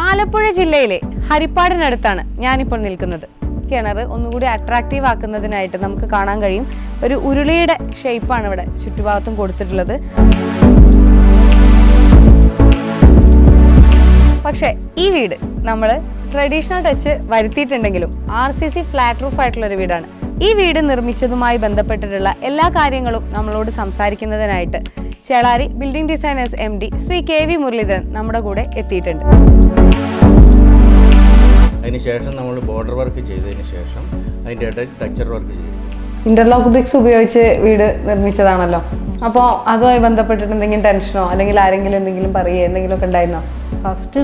ആലപ്പുഴ ജില്ലയിലെ ഹരിപ്പാടിനടുത്താണ് ഞാനിപ്പോൾ നിൽക്കുന്നത്. കിണർ ഒന്നുകൂടി അട്രാക്റ്റീവ് ആക്കുന്നതിനായിട്ട് നമുക്ക് കാണാൻ കഴിയും. ഒരു ഉരുളിയുടെ ഷേപ്പാണ് ഇവിടെ ചുറ്റുഭാഗത്തും കൊടുത്തിട്ടുള്ളത്. പക്ഷേ ഈ വീട് നമ്മൾ traditional touch വരുത്തിയിട്ടുണ്ടെങ്കിലും R C C flat roof ആയിട്ടുള്ള ഒരു വീടാണ്. ഈ വീട് നിർമ്മിച്ചതുമായി ബന്ധപ്പെട്ടിട്ടുള്ള എല്ലാ കാര്യങ്ങളും നമ്മളോട് സംസാരിക്കുന്നതിനായിട്ട് Chelari building designers M D Shri K V Muraleedharan നമ്മുടെ കൂടെ എത്തിയിട്ടുണ്ട്. അതിനുശേഷം നമ്മൾ ബോർഡർ വർക്ക് ചെയ്തതിന് ശേഷം അതിന്റെ ഇടയിൽ ടച്ചർ വർക്ക് ചെയ്തു. ഇന്റർലോക്ക് ബ്രിക്സ് ഉപയോഗിച്ച് വീട് നിർമ്മിച്ചതാണല്ലോ. അപ്പോൾ അതുമായി ബന്ധപ്പെട്ടിട്ട് എന്തെങ്കിലും ടെൻഷനോ അല്ലെങ്കിൽ ആരെങ്കിലും എന്തെങ്കിലും പറയുകയോ എന്തെങ്കിലുമൊക്കെ ഉണ്ടായിരുന്നോ? ഫസ്റ്റ്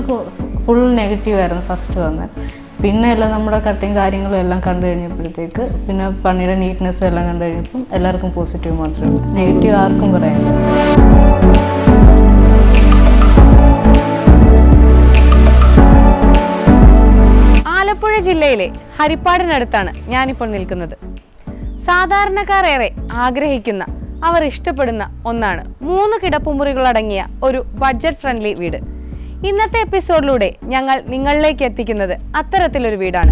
ഫുൾ നെഗറ്റീവ് ആയിരുന്നു ഫസ്റ്റ് വന്നത്. പിന്നെ എല്ലാം നമ്മുടെ കട്ടിങ് കാര്യങ്ങളും എല്ലാം കണ്ടു കഴിഞ്ഞപ്പോഴത്തേക്ക് പിന്നെ പണിയുടെ നീറ്റ്നെസ്സും എല്ലാം കണ്ടു കഴിഞ്ഞപ്പം എല്ലാവർക്കും പോസിറ്റീവ് മാത്രമേ ഉള്ളൂ. നെഗറ്റീവ് ആർക്കും പറയാനില്ല. ആലപ്പുഴ ജില്ലയിലെ ഹരിപ്പാടിനടുത്താണ് ഞാനിപ്പോൾ നിൽക്കുന്നത്. സാധാരണക്കാർ ഏറെ ആഗ്രഹിക്കുന്ന അവർ ഇഷ്ടപ്പെടുന്ന ഒന്നാണ് മൂന്ന് കിടപ്പുമുറികളടങ്ങിയ ഒരു ബഡ്ജറ്റ് ഫ്രണ്ട്ലി വീട്. ഇന്നത്തെ എപ്പിസോഡിലൂടെ ഞങ്ങൾ നിങ്ങളിലേക്ക് എത്തിക്കുന്നത് അത്തരത്തിലൊരു വീടാണ്.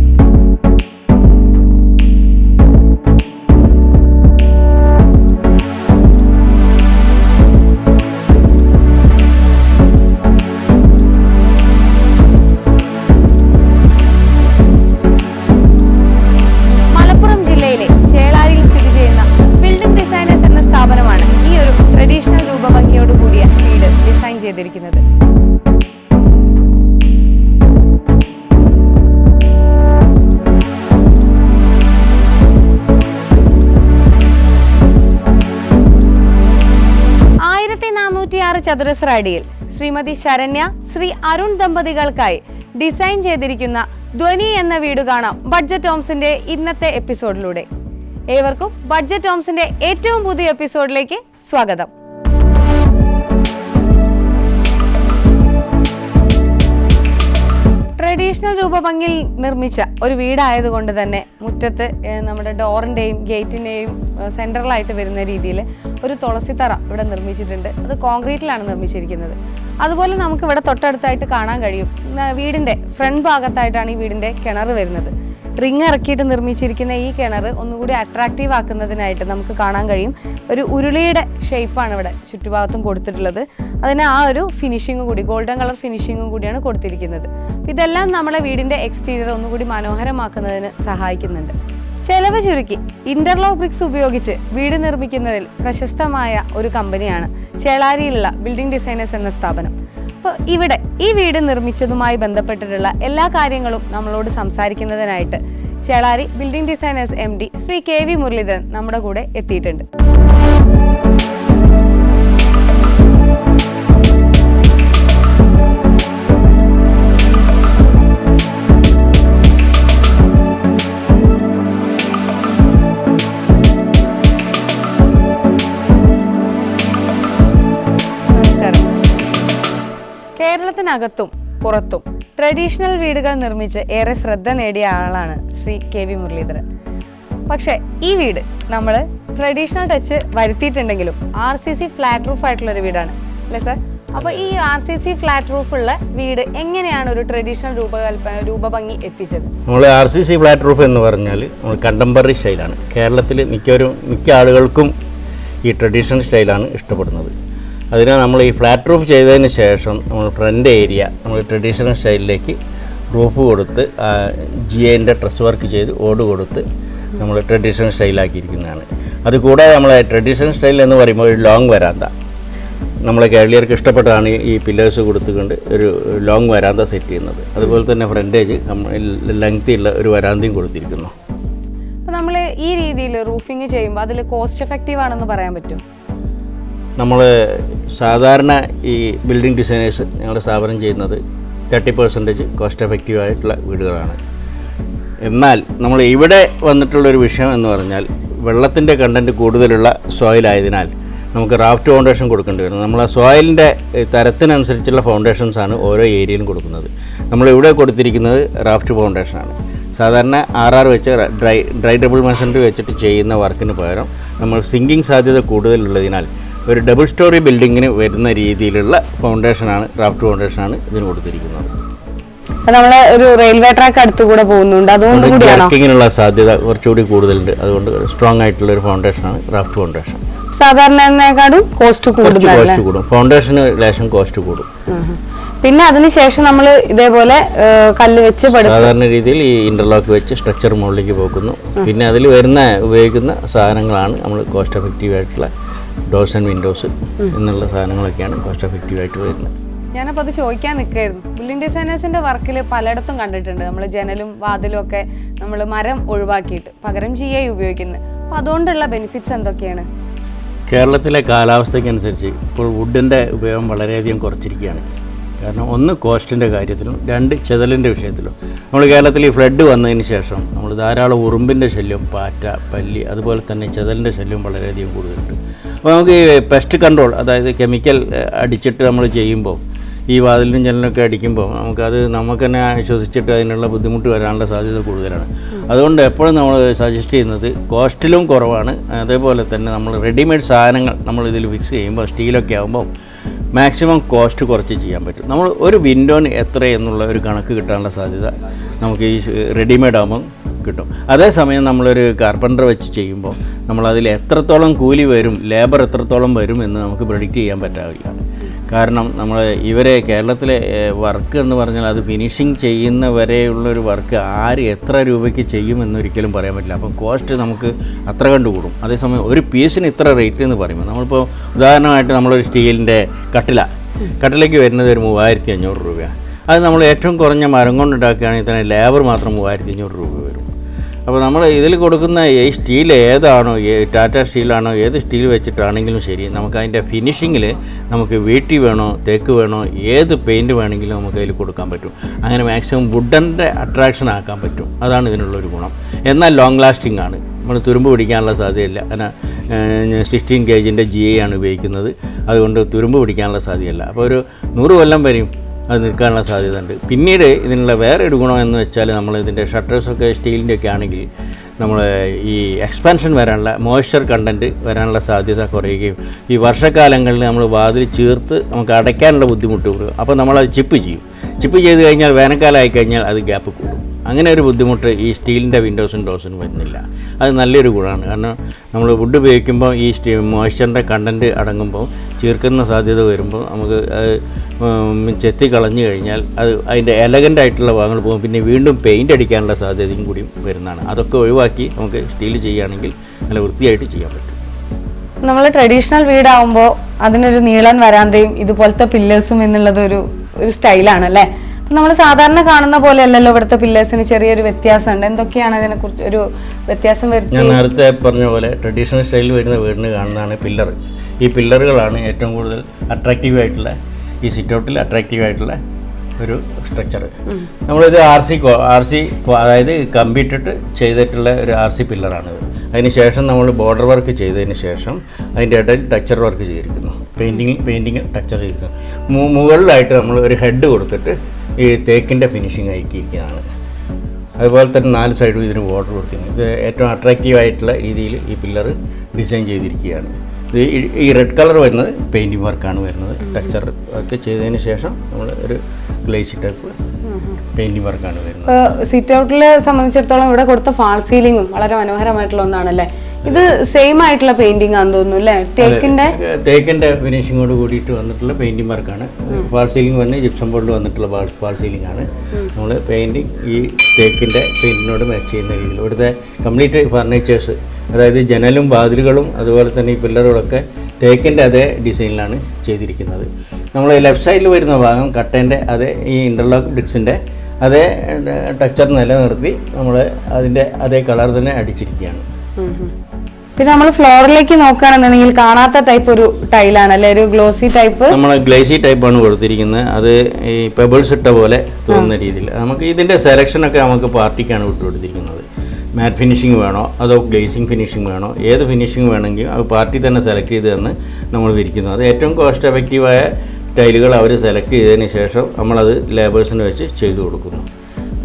ചതുരശ്ര അടിയിൽ ശ്രീമതി ശരണ്യ ശ്രീ അരുൺ ദമ്പതികൾക്കായി ഡിസൈൻ ചെയ്തിരിക്കുന്ന ധ്വനി എന്ന വീട് കാണാം ബഡ്ജറ്റ് ഹോംസിന്റെ ഇന്നത്തെ എപ്പിസോഡിലൂടെ. ഏവർക്കും ബഡ്ജറ്റ് ഹോംസിന്റെ ഏറ്റവും പുതിയ എപ്പിസോഡിലേക്ക് സ്വാഗതം. ട്രഡീഷണൽ രൂപഭംഗിയിൽ നിർമ്മിച്ച ഒരു വീടായതുകൊണ്ട് തന്നെ മുറ്റത്ത് നമ്മുടെ ഡോറിന്റെയും ഗേറ്റിന്റെയും സെൻട്രലായിട്ട് വരുന്ന രീതിയിൽ ഒരു തുളസിത്തറ ഇവിടെ നിർമ്മിച്ചിട്ടുണ്ട്. അത് കോൺക്രീറ്റിലാണ് നിർമ്മിച്ചിരിക്കുന്നത്. അതുപോലെ നമുക്ക് ഇവിടെ തൊട്ടടുത്തായിട്ട് കാണാൻ കഴിയും. വീടിന്റെ ഫ്രണ്ട് ഭാഗത്തായിട്ടാണ് ഈ വീടിന്റെ കിണർ വരുന്നത്. റിങ് ഇറക്കിയിട്ട് നിർമ്മിച്ചിരിക്കുന്ന ഈ കിണർ ഒന്നുകൂടി അട്രാക്റ്റീവ് ആക്കുന്നതിനായിട്ട് നമുക്ക് കാണാൻ കഴിയും. ഒരു ഉരുളിയുടെ ഷേപ്പാണ് ഇവിടെ ചുറ്റുഭാഗത്തും കൊടുത്തിട്ടുള്ളത്. അതിന് ആ ഒരു ഫിനിഷിങ്ങും കൂടി ഗോൾഡൻ കളർ ഫിനിഷിങ്ങും കൂടിയാണ് കൊടുത്തിരിക്കുന്നത്. ഇതെല്ലാം നമ്മളെ വീടിന്റെ എക്സ്റ്റീരിയർ ഒന്നുകൂടി മനോഹരമാക്കുന്നതിന് സഹായിക്കുന്നുണ്ട്. ചെലവ് ചുരുക്കി. ഇന്റർലോക്ക് ബ്രിക്സ് ഉപയോഗിച്ച് വീട് നിർമ്മിക്കുന്നതിൽ പ്രശസ്തമായ ഒരു കമ്പനിയാണ് ചേളാരിയിലുള്ള ബിൽഡിംഗ് ഡിസൈനേഴ്സ് എന്ന സ്ഥാപനം. അപ്പോൾ ഇവിടെ ഈ വീട് നിർമ്മിച്ചതുമായി ബന്ധപ്പെട്ടിട്ടുള്ള എല്ലാ കാര്യങ്ങളും നമ്മളോട് സംസാരിക്കുന്നതിനായിട്ട് Chelari building designers M D Shri K V Muralidharan നമ്മുടെ കൂടെ എത്തിയിട്ടുണ്ട്. കേരളത്തിനകത്തും പുറത്തും ട്രഡീഷണൽ വീടുകൾ നിർമ്മിച്ച് ഏറെ ശ്രദ്ധ നേടിയ ആളാണ് ശ്രീ കെ വി മുരളീധരൻ. പക്ഷേ ഈ വീട് നമ്മൾ traditional touch വരുത്തിയിട്ടുണ്ടെങ്കിലും R C C flat roof ആയിട്ടുള്ള ഒരു വീടാണ്. അല്ലേ സാർ? അപ്പോൾ ഈ R C C flat roof ഉള്ള വീട് എങ്ങനെയാണ് ഒരു ട്രഡീഷണൽ രൂപകൽപ്പന രൂപഭംഗി എത്തിച്ചത്? നമ്മൾ R C C flat roof എന്ന് പറഞ്ഞാൽ നമ്മൾ കണ്ടംപററി സ്റ്റൈലാണ് കേരളത്തിൽ മിക്കവരും മിക്ക ആളുകൾക്കും ഈ ട്രഡീഷണൽ സ്റ്റൈലാണ് ഇഷ്ടപ്പെടുന്നത്. അതിനാൽ നമ്മൾ ഈ ഫ്ലാറ്റ് റൂഫ് ചെയ്തതിന് ശേഷം നമ്മൾ ഫ്രണ്ട് ഏരിയ നമ്മൾ ട്രഡീഷണൽ സ്റ്റൈലിലേക്ക് റൂഫ് കൊടുത്ത് ജി എന്റെ ഡ്രസ് വർക്ക് ചെയ്ത് ഓട് കൊടുത്ത് നമ്മൾ ട്രഡീഷണൽ സ്റ്റൈലാക്കിയിരിക്കുന്നതാണ് അതുകൂടാതെ നമ്മളെ ട്രഡീഷണൽ സ്റ്റൈൽ എന്ന് പറയുമ്പോൾ ഒരു ലോങ് വരാന്ത നമ്മളെ കേരളീയർക്ക് ഇഷ്ടപ്പെട്ടതാണ് ഈ പില്ലേഴ്സ് കൊടുത്തുകൊണ്ട് ഒരു ലോങ് വരാന്ത സെറ്റ് ചെയ്യുന്നത്. അതുപോലെ തന്നെ ഫ്രണ്ടേജ് ഉള്ള ഒരു വരാന്തയും കൊടുത്തിരിക്കുന്നു. അപ്പോൾ നമ്മൾ ഈ രീതിയിൽ റൂഫിങ് ചെയ്യുമ്പോൾ അതിൽ കോസ്റ്റ് എഫക്റ്റീവ് ആണെന്ന് പറയാൻ പറ്റും? നമ്മൾ സാധാരണ ഈ ബിൽഡിംഗ് ഡിസൈനേഴ്സ് ഞങ്ങളുടെ സ്ഥാപനം ചെയ്യുന്നത് തേർട്ടി പെർസെന്റേജ് കോസ്റ്റ് എഫക്റ്റീവ് ആയിട്ടുള്ള വീടുകളാണ്. എന്നാൽ നമ്മൾ ഇവിടെ വന്നിട്ടുള്ളൊരു വിഷയം എന്ന് പറഞ്ഞാൽ വെള്ളത്തിന്റെ കണ്ടന്റ് കൂടുതലുള്ള സോയിലായതിനാൽ നമുക്ക് റാഫ്റ്റ് ഫൗണ്ടേഷൻ കൊടുക്കേണ്ടി വരും. നമ്മൾ ആ സോയിലിന്റെ തരത്തിനനുസരിച്ചുള്ള ഫൗണ്ടേഷൻസാണ് ഓരോ ഏരിയയിലും കൊടുക്കുന്നത്. നമ്മൾ ഇവിടെ കൊടുത്തിരിക്കുന്നത് റാഫ്റ്റ് ഫൗണ്ടേഷനാണ് സാധാരണ ആർ ആർ വെച്ച് ഡ്രൈ ഡ്രൈ ഡബിൾ മെസന്റ് വെച്ചിട്ട് ചെയ്യുന്ന വർക്കിന് പകരം നമ്മൾ സിങ്കിങ് സാധ്യത കൂടുതലുള്ളതിനാൽ ഒരു ഡബിൾ സ്റ്റോറി ബിൽഡിങ്ങിന് വരുന്ന രീതിയിലുള്ള ഫൗണ്ടേഷനാണ് ക്രാഫ്റ്റ് ഫൗണ്ടേഷനാണ് ഇതിന് കൊടുത്തിരിക്കുന്നത്. നമ്മൾ ഒരു റെയിൽവേ ട്രാക്ക് അടുത്തുകൂടെ പോകുന്നുണ്ട്. അതുകൊണ്ട് കൂടിയാണോ? ജർക്കിങ്ങിനുള്ള സാധ്യത കുറച്ചുകൂടി കൂടുതലുണ്ട്. അതുകൊണ്ട് സ്ട്രോങ് ആയിട്ടുള്ള ഒരു ഫൗണ്ടേഷനാണ് ക്രാഫ്റ്റ് ഫൗണ്ടേഷൻ സാധാരണക്കാളും കോസ്റ്റ് കോസ്റ്റ് കൂടും. ഫൗണ്ടേഷന് ലേശം കോസ്റ്റ് കൂടും. പിന്നെ അതിനുശേഷം നമ്മൾ ഇതേപോലെ കല്ല് വെച്ച് സാധാരണ രീതിയിൽ ഈ ഇന്റർലോക്ക് വെച്ച് സ്ട്രക്ചർ മുകളിലേക്ക് പോകുന്നു. പിന്നെ അതിൽ വരുന്ന ഉപയോഗിക്കുന്ന സാധനങ്ങളാണ് നമ്മൾ കോസ്റ്റ് എഫക്റ്റീവ് ആയിട്ടുള്ള ഡോർസ് ആൻഡ് വിൻഡോസ് എന്നുള്ള സാധനങ്ങളൊക്കെയാണ് കോസ്റ്റ് എഫക്റ്റീവ് ആയിട്ട് വരുന്നത്. ഞാനപ്പോൾ അത് ചോദിക്കാൻ നിൽക്കായിരുന്നു ബിൽഡിംഗ് ഡിസൈനേഴ്സിന്റെ വർക്കിൽ പലയിടത്തും കണ്ടിട്ടുണ്ട്. നമ്മൾ ജനലും വാതിലും ഒക്കെ നമ്മൾ മരം ഒഴിവാക്കിയിട്ട് പകരം ജി ഐ ഉപയോഗിക്കുന്നത്. അപ്പോൾ അതുകൊണ്ടുള്ള ബെനിഫിറ്റ്സ് എന്തൊക്കെയാണ്? കേരളത്തിലെ കാലാവസ്ഥയ്ക്കനുസരിച്ച് ഇപ്പോൾ വുഡിന്റെ ഉപയോഗം വളരെയധികം കുറച്ചിരിക്കുകയാണ്. കാരണം ഒന്ന് കോസ്റ്റിന്റെ കാര്യത്തിലും രണ്ട് ചെതലിന്റെ വിഷയത്തിലും. നമ്മൾ കേരളത്തിൽ ഈ ഫ്ലഡ് വന്നതിന് ശേഷം നമ്മൾ ധാരാളം ഉറുമ്പിന്റെ ശല്യം പാറ്റ പല്ലി അതുപോലെ തന്നെ ചെതലിന്റെ ശല്യം വളരെയധികം കൂടുതലുണ്ട്. അപ്പോൾ നമുക്ക് ഈ പെസ്റ്റ് കൺട്രോൾ അതായത് കെമിക്കൽ അടിച്ചിട്ട് നമ്മൾ ചെയ്യുമ്പോൾ ഈ വാതിലിനും ജനലിനൊക്കെ അടിക്കുമ്പോൾ നമുക്കത് നമുക്ക് തന്നെ ആശ്വസിച്ചിട്ട് അതിനുള്ള ബുദ്ധിമുട്ട് വരാനുള്ള സാധ്യത കൂടുതലാണ്. അതുകൊണ്ട് എപ്പോഴും നമ്മൾ സജസ്റ്റ് ചെയ്യുന്നത് കോസ്റ്റിലും കുറവാണ്. അതേപോലെ തന്നെ നമ്മൾ റെഡിമെയ്ഡ് സാധനങ്ങൾ നമ്മൾ ഇതിൽ ഫിക്സ് ചെയ്യുമ്പോൾ സ്റ്റീലൊക്കെ ആകുമ്പോൾ മാക്സിമം കോസ്റ്റ് കുറച്ച് ചെയ്യാൻ പറ്റും. നമ്മൾ ഒരു വിൻഡോന് എത്ര എന്നുള്ള ഒരു കണക്ക് കിട്ടാനുള്ള സാധ്യത നമുക്ക് ഈ റെഡിമെയ്ഡ് ആകുമ്പോൾ കിട്ടും. അതേസമയം നമ്മളൊരു കാർപ്പന്റർ വെച്ച് ചെയ്യുമ്പോൾ നമ്മളതിൽ എത്രത്തോളം കൂലി വരും ലേബർ എത്രത്തോളം വരും എന്ന് നമുക്ക് പ്രെഡിക്റ്റ് ചെയ്യാൻ പറ്റാവില്ല കാരണം നമ്മൾ ഇവരെ കേരളത്തിലെ വർക്ക് എന്ന് പറഞ്ഞാൽ അത് ഫിനിഷിങ് ചെയ്യുന്നവരെയുള്ളൊരു വർക്ക് ആര് എത്ര രൂപയ്ക്ക് ചെയ്യുമെന്നൊരിക്കലും പറയാൻ പറ്റില്ല. അപ്പം കോസ്റ്റ് നമുക്ക് അത്ര കണ്ടുകൂടും. അതേസമയം ഒരു പീസിന് ഇത്ര റേറ്റ് എന്ന് പറയുമ്പോൾ നമ്മളിപ്പോൾ ഉദാഹരണമായിട്ട് നമ്മളൊരു സ്റ്റീലിന്റെ കട്ടില. കട്ടിലേക്ക് വരുന്നത് ഒരു മൂവായിരത്തി അഞ്ഞൂറ് രൂപയാണ്. അത് നമ്മൾ ഏറ്റവും കുറഞ്ഞ മരം കൊണ്ടുണ്ടാക്കുകയാണെങ്കിൽ തന്നെ ലേബർ മാത്രം മൂവായിരത്തി അഞ്ഞൂറ് രൂപ വരും. അപ്പോൾ നമ്മൾ ഇതിൽ കൊടുക്കുന്ന ഈ സ്റ്റീൽ ഏതാണോ ടാറ്റ സ്റ്റീലാണോ ഏത് സ്റ്റീൽ വെച്ചിട്ടാണെങ്കിലും ശരി നമുക്ക് അതിന്റെ ഫിനിഷിങ്ങിൽ നമുക്ക് വീട്ടി വേണോ തേക്ക് വേണോ ഏത് പെയിന്റ് വേണമെങ്കിലും നമുക്ക് അതിൽ കൊടുക്കാൻ പറ്റും. അങ്ങനെ മാക്സിമം വുഡന്റെ അട്രാക്ഷൻ ആക്കാൻ പറ്റും. അതാണ് ഇതിനുള്ളൊരു ഗുണം. എന്നാൽ ലോങ് ലാസ്റ്റിംഗ് ആണ്. നമ്മൾ തുരുമ്പ് പിടിക്കാനുള്ള സാധ്യതയില്ല. കാരണം സിക്സ്റ്റീൻ കേജിന്റെ ജി ആണ് ഉപയോഗിക്കുന്നത്. അതുകൊണ്ട് തുരുമ്പ് പിടിക്കാനുള്ള സാധ്യതയില്ല. അപ്പോൾ ഒരു നൂറ് കൊല്ലം വരെയും അത് നിൽക്കാനുള്ള സാധ്യത ഉണ്ട് പിന്നീട് ഇതിനുള്ള വേറെ ഒരു ഗുണം എന്ന് വെച്ചാൽ നമ്മൾ ഇതിന്റെ ഷട്ടേഴ്സൊക്കെ സ്റ്റീലിന്റെ ഒക്കെ ആണെങ്കിൽ നമ്മൾ ഈ എക്സ്പാൻഷൻ വരാനുള്ള മോയ്സ്ചർ കണ്ടന്റ് വരാനുള്ള സാധ്യത കുറയുകയും ഈ വർഷക്കാലങ്ങളിൽ നമ്മൾ വാതിൽ ചേർത്ത് നമുക്ക് അടയ്ക്കാനുള്ള ബുദ്ധിമുട്ട് കൂടും. അപ്പോൾ നമ്മളത് ചിപ്പ് ചെയ്യും. ചിപ്പ് ചെയ്ത് കഴിഞ്ഞാൽ വേനൽക്കാലം ആയി കഴിഞ്ഞാൽ അത് ഗ്യാപ്പ് കൂടും. അങ്ങനെ ഒരു ബുദ്ധിമുട്ട് ഈ സ്റ്റീലിന്റെ വിൻഡോസും ഡോസിനും വരുന്നില്ല. അത് നല്ലൊരു ഗുണമാണ്. കാരണം നമ്മൾ വുഡ് ഉപയോഗിക്കുമ്പോൾ ഈ സ്റ്റീ മോയ്സ്ചറിന്റെ കണ്ടന്റ് അടങ്ങുമ്പോൾ ചീർക്കുന്ന സാധ്യത വരുമ്പോൾ നമുക്ക് അത് ചെത്തി കളഞ്ഞു കഴിഞ്ഞാൽ അത് അതിന്റെ എലഗന്റ് ആയിട്ടുള്ള ഭാഗങ്ങൾ പോകും. പിന്നെ വീണ്ടും പെയിന്റ് അടിക്കാനുള്ള സാധ്യതയും കൂടി വരുന്നതാണ്. അതൊക്കെ ഒഴിവാക്കി നമുക്ക് സ്റ്റീൽ ചെയ്യുകയാണെങ്കിൽ നല്ല വൃത്തിയായിട്ട് ചെയ്യാൻ പറ്റും. നമ്മൾ ട്രഡീഷണൽ വീടാവുമ്പോൾ അതിനൊരു നീളൻ വരാന്തയും ഇതുപോലത്തെ പില്ലേഴ്സും എന്നുള്ളത് ഒരു ഒരു സ്റ്റൈലാണ് അല്ലേ? നമ്മൾ സാധാരണ കാണുന്ന പോലെ അല്ലല്ലോ ഇവിടുത്തെ പില്ലേഴ്സിന് ചെറിയൊരു വ്യത്യാസമുണ്ട്. എന്തൊക്കെയാണ് അതിനെ കുറിച്ച് ഒരു വ്യത്യാസം വരുന്നത് ഞാൻ നേരത്തെ പറഞ്ഞ പോലെ ട്രഡീഷണൽ സ്റ്റൈലിൽ വരുന്ന വീടിന് കാണുന്നതാണ് പില്ലർ ഈ പില്ലറുകളാണ് ഏറ്റവും കൂടുതൽ അട്രാക്റ്റീവ് ആയിട്ടുള്ള ഈ സിറ്റൗട്ടിൽ അട്രാക്റ്റീവ് ആയിട്ടുള്ള ഒരു സ്ട്രക്ചർ നമ്മളിത് ആർ സി ആർ സി അതായത് കമ്പിട്ടിട്ട് ചെയ്തിട്ടുള്ള ഒരു ആർ സി പില്ലറാണിത് അതിന് ശേഷം നമ്മൾ ബോർഡർ വർക്ക് ചെയ്തതിന് ശേഷം അതിന്റെ ഇടയിൽ ടച്ചർ വർക്ക് ചെയ്തിരിക്കുന്നു. പെയിന്റിങ് പെയിന്റിങ് ടച്ചർ ചെയ്തിരിക്കുന്നു. മുകളിലായിട്ട് നമ്മൾ ഒരു ഹെഡ് കൊടുത്തിട്ട് ഈ തേക്കിന്റെ ഫിനിഷിങ് ആക്കിയിരിക്കുന്നതാണ് അതുപോലെ തന്നെ നാല് സൈഡും ഇതിന് ബോർഡർ കൊടുത്തിട്ടുണ്ട് ഇത് ഏറ്റവും അട്രാക്റ്റീവ് ആയിട്ടുള്ള രീതിയിൽ ഈ പില്ലർ ഡിസൈൻ ചെയ്തിരിക്കുകയാണ്. ഇത് ഈ- റെഡ് കളർ വരുന്നത് പെയിന്റിങ് വർക്കാണ് വരുന്നത്. ടെക്സ്ചർ ഒക്കെ ചെയ്തതിന് ശേഷം നമ്മൾ ഒരു ഗ്ലേസി ടൈപ്പ് പെയിന്റിങ് വർക്കാണ് വരുന്നത്. സിറ്റ് ഔട്ടിലെ സംബന്ധിച്ചിടത്തോളം ഇവിടെ കൊടുത്ത ഫാൾ സീലിംഗും വളരെ മനോഹരമായിട്ടുള്ള ഒന്നാണല്ലേ? ഇത് സെയിം ആയിട്ടുള്ള പെയിന്റിംഗ് ആണെന്ന് തോന്നുന്നു അല്ലേ? തേക്കിന്റെ തേക്കിന്റെ ഫിനിഷിങ്ങോട് കൂടിയിട്ട് വന്നിട്ടുള്ള പെയിന്റിങ് വർക്കാണ് ഫാൾ സീലിംഗ് വന്ന് ജിപ്സം ബോർഡിൽ വന്നിട്ടുള്ള ഫാൾ ഫാൾ സീലിംഗ് ആണ്. നമ്മൾ പെയിന്റിംഗ് ഈ തേക്കിന്റെ പെയിന്റിനോട് മാച്ച് ചെയ്യുന്ന രീതിയിൽ. ഇവിടുത്തെ കംപ്ലീറ്റ് ഫർണിച്ചേഴ്സ് അതായത് ജനലും വാതിലുകളും അതുപോലെ തന്നെ ഈ പില്ലറുകളൊക്കെ തേക്കിന്റെ അതേ ഡിസൈനിലാണ് ചെയ്തിരിക്കുന്നത്. നമ്മൾ ലെഫ്റ്റ് സൈഡിൽ വരുന്ന ഭാഗം കട്ടേന്റെ അതേ ഈ ഇന്റർലോക്ക് ബ്രിക്സിന്റെ അതേ ടെക്സ്ചർ നിലനിർത്തി നമ്മൾ അതിന്റെ അതേ കളർ തന്നെ അടിച്ചിരിക്കുകയാണ്. പിന്നെ നമ്മൾ ഫ്ലോറിലേക്ക് നോക്കുകയാണെന്നുണ്ടെങ്കിൽ കാണാത്ത ടൈപ്പ് ഒരു ടൈലാണ് അല്ലെ? ഒരു ഗ്ലോസി ടൈപ്പ് നമ്മൾ ഗ്ലേസി ടൈപ്പാണ് കൊടുത്തിരിക്കുന്നത്. അത് ഈ പെബിൾസ് ഇട്ട പോലെ തോന്നുന്ന രീതിയിൽ. നമുക്ക് ഇതിന്റെ സെലക്ഷനൊക്കെ നമുക്ക് പാർട്ടിക്കാണ് വിട്ടുകൊടുത്തിരിക്കുന്നത് മാറ്റ് ഫിനിഷിംഗ് വേണോ? അതോ ഗ്ലേസിംഗ് ഫിനിഷിംഗ് വേണോ? ഏത് ഫിനിഷിംഗ് വേണമെങ്കിൽ അത് പാർട്ടി തന്നെ സെലക്ട് ചെയ്ത് തന്ന് നമ്മൾ വിരിക്കുന്നു അത് ഏറ്റവും കോസ്റ്റ് എഫക്റ്റീവായ ടൈലുകൾ അവർ സെലക്ട് ചെയ്തതിന് ശേഷം നമ്മളത് ലേബേഴ്സിന് വെച്ച് ചെയ്തു കൊടുക്കുന്നു.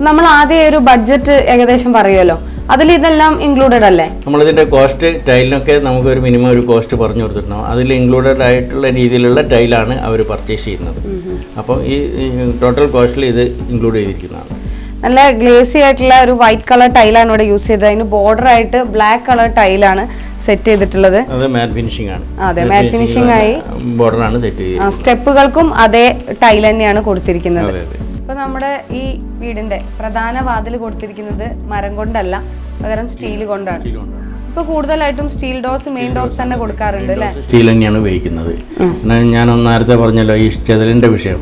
നമ്മൾ ആദ്യം ഒരു ബഡ്ജറ്റ് ഏകദേശം പറയുമല്ലോ. അതിൽ ഇതെല്ലാം ഇൻക്ലൂഡഡ് അല്ലേ? നമ്മളിതിന്റെ കോസ്റ്റ് ടൈലിനൊക്കെ നമുക്ക് ഒരു മിനിമം ഒരു കോസ്റ്റ് പറഞ്ഞു കൊടുത്തിട്ടുണ്ടാവും അതിൽ ഇൻക്ലൂഡഡ് ആയിട്ടുള്ള രീതിയിലുള്ള ടൈലാണ് അവർ പർച്ചേസ് ചെയ്യുന്നത്. അപ്പം ഈ ടോട്ടൽ കോസ്റ്റിൽ ഇത് ഇൻക്ലൂഡ് ചെയ്തിരിക്കുന്നതാണ്. നല്ല ഗ്ലേസി ആയിട്ടുള്ള ഒരു വൈറ്റ് കളർ ടൈലാണ് ഇവിടെ യൂസ് ചെയ്തത്. അതിന് ബോർഡർ ആയിട്ട് ബ്ലാക്ക് കളർ ടൈലാണ് സെറ്റ് ചെയ്തിട്ടുള്ളത്? അതെ മാറ്റ് ഫിനിഷിംഗ് ആണ്. അതെ, മാറ്റ് ഫിനിഷിംഗ് ആയി. ബോർഡറാണ് സെറ്റ് ചെയ്തത്. സ്റ്റെപ്പുകൾക്കും അതേ ടൈൽ തന്നെയാണ് കൊടുത്തിരിക്കുന്നത്. ഇപ്പൊ നമ്മുടെ ഈ വീടിന്റെ പ്രധാന വാതിൽ കൊടുത്തിരിക്കുന്നത് മരം കൊണ്ടല്ല പകരം സ്റ്റീൽ കൊണ്ടാണ്. ഇപ്പൊ കൂടുതലായിട്ടും സ്റ്റീൽ ഡോർസ് മെയിൻ ഡോർസ് തന്നെ കൊടുക്കാറുണ്ട് അല്ലേ? സ്റ്റീൽ തന്നെയാണ് ഉപയോഗിക്കുന്നത്. ഞാൻ നേരത്തെ പറഞ്ഞല്ലോ ഈ ചെതലിന്റെ വിഷയം.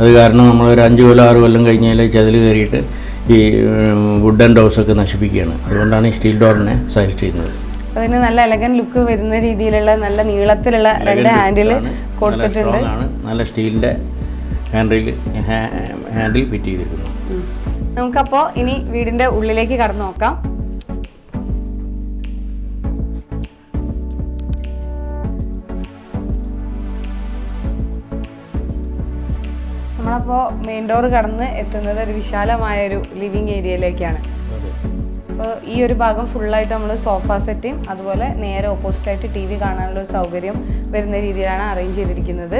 അത് കാരണം നമ്മൾ ഒരു അഞ്ച് കൊല്ലം ആറ് കൊല്ലം കഴിഞ്ഞാൽ ചെതൽ കയറിയിട്ട് ഈ വുഡൻ ഡോസൊക്കെ നശിപ്പിക്കുകയാണ്. അതുകൊണ്ടാണ് ഈ സ്റ്റീൽ ഡോറിനെ സജസ്റ്റ് ചെയ്യുന്നത്. അതിന് നല്ല എലഗൻ ലുക്ക് വരുന്ന രീതിയിലുള്ള നല്ല നീളത്തിലുള്ള രണ്ട് ഹാൻഡിൽ കൊടുത്തിട്ടുണ്ട്. നല്ല സ്റ്റീലിന്റെ ഹാൻഡിൽ ഹാൻഡിൽ ഫിറ്റ് ചെയ്തിട്ടുണ്ട്. നമുക്കപ്പോ ഇനി വീടിന്റെ ഉള്ളിലേക്ക് കടന്നു നോക്കാം. നമ്മളപ്പോ മെയിൻ ഡോർ കടന്ന് എത്തുന്നത് ഒരു വിശാലമായ ഒരു ലിവിങ് ഏരിയയിലേക്കാണ് അപ്പോൾ ഈ ഒരു ഭാഗം ഫുള്ളായിട്ട് നമ്മൾ സോഫ സെറ്റും അതുപോലെ നേരെ ഓപ്പോസിറ്റ് ആയിട്ട് ടി വി കാണാനുള്ള ഒരു സൗകര്യം വരുന്ന രീതിയിലാണ് അറേഞ്ച് ചെയ്തിരിക്കുന്നത്.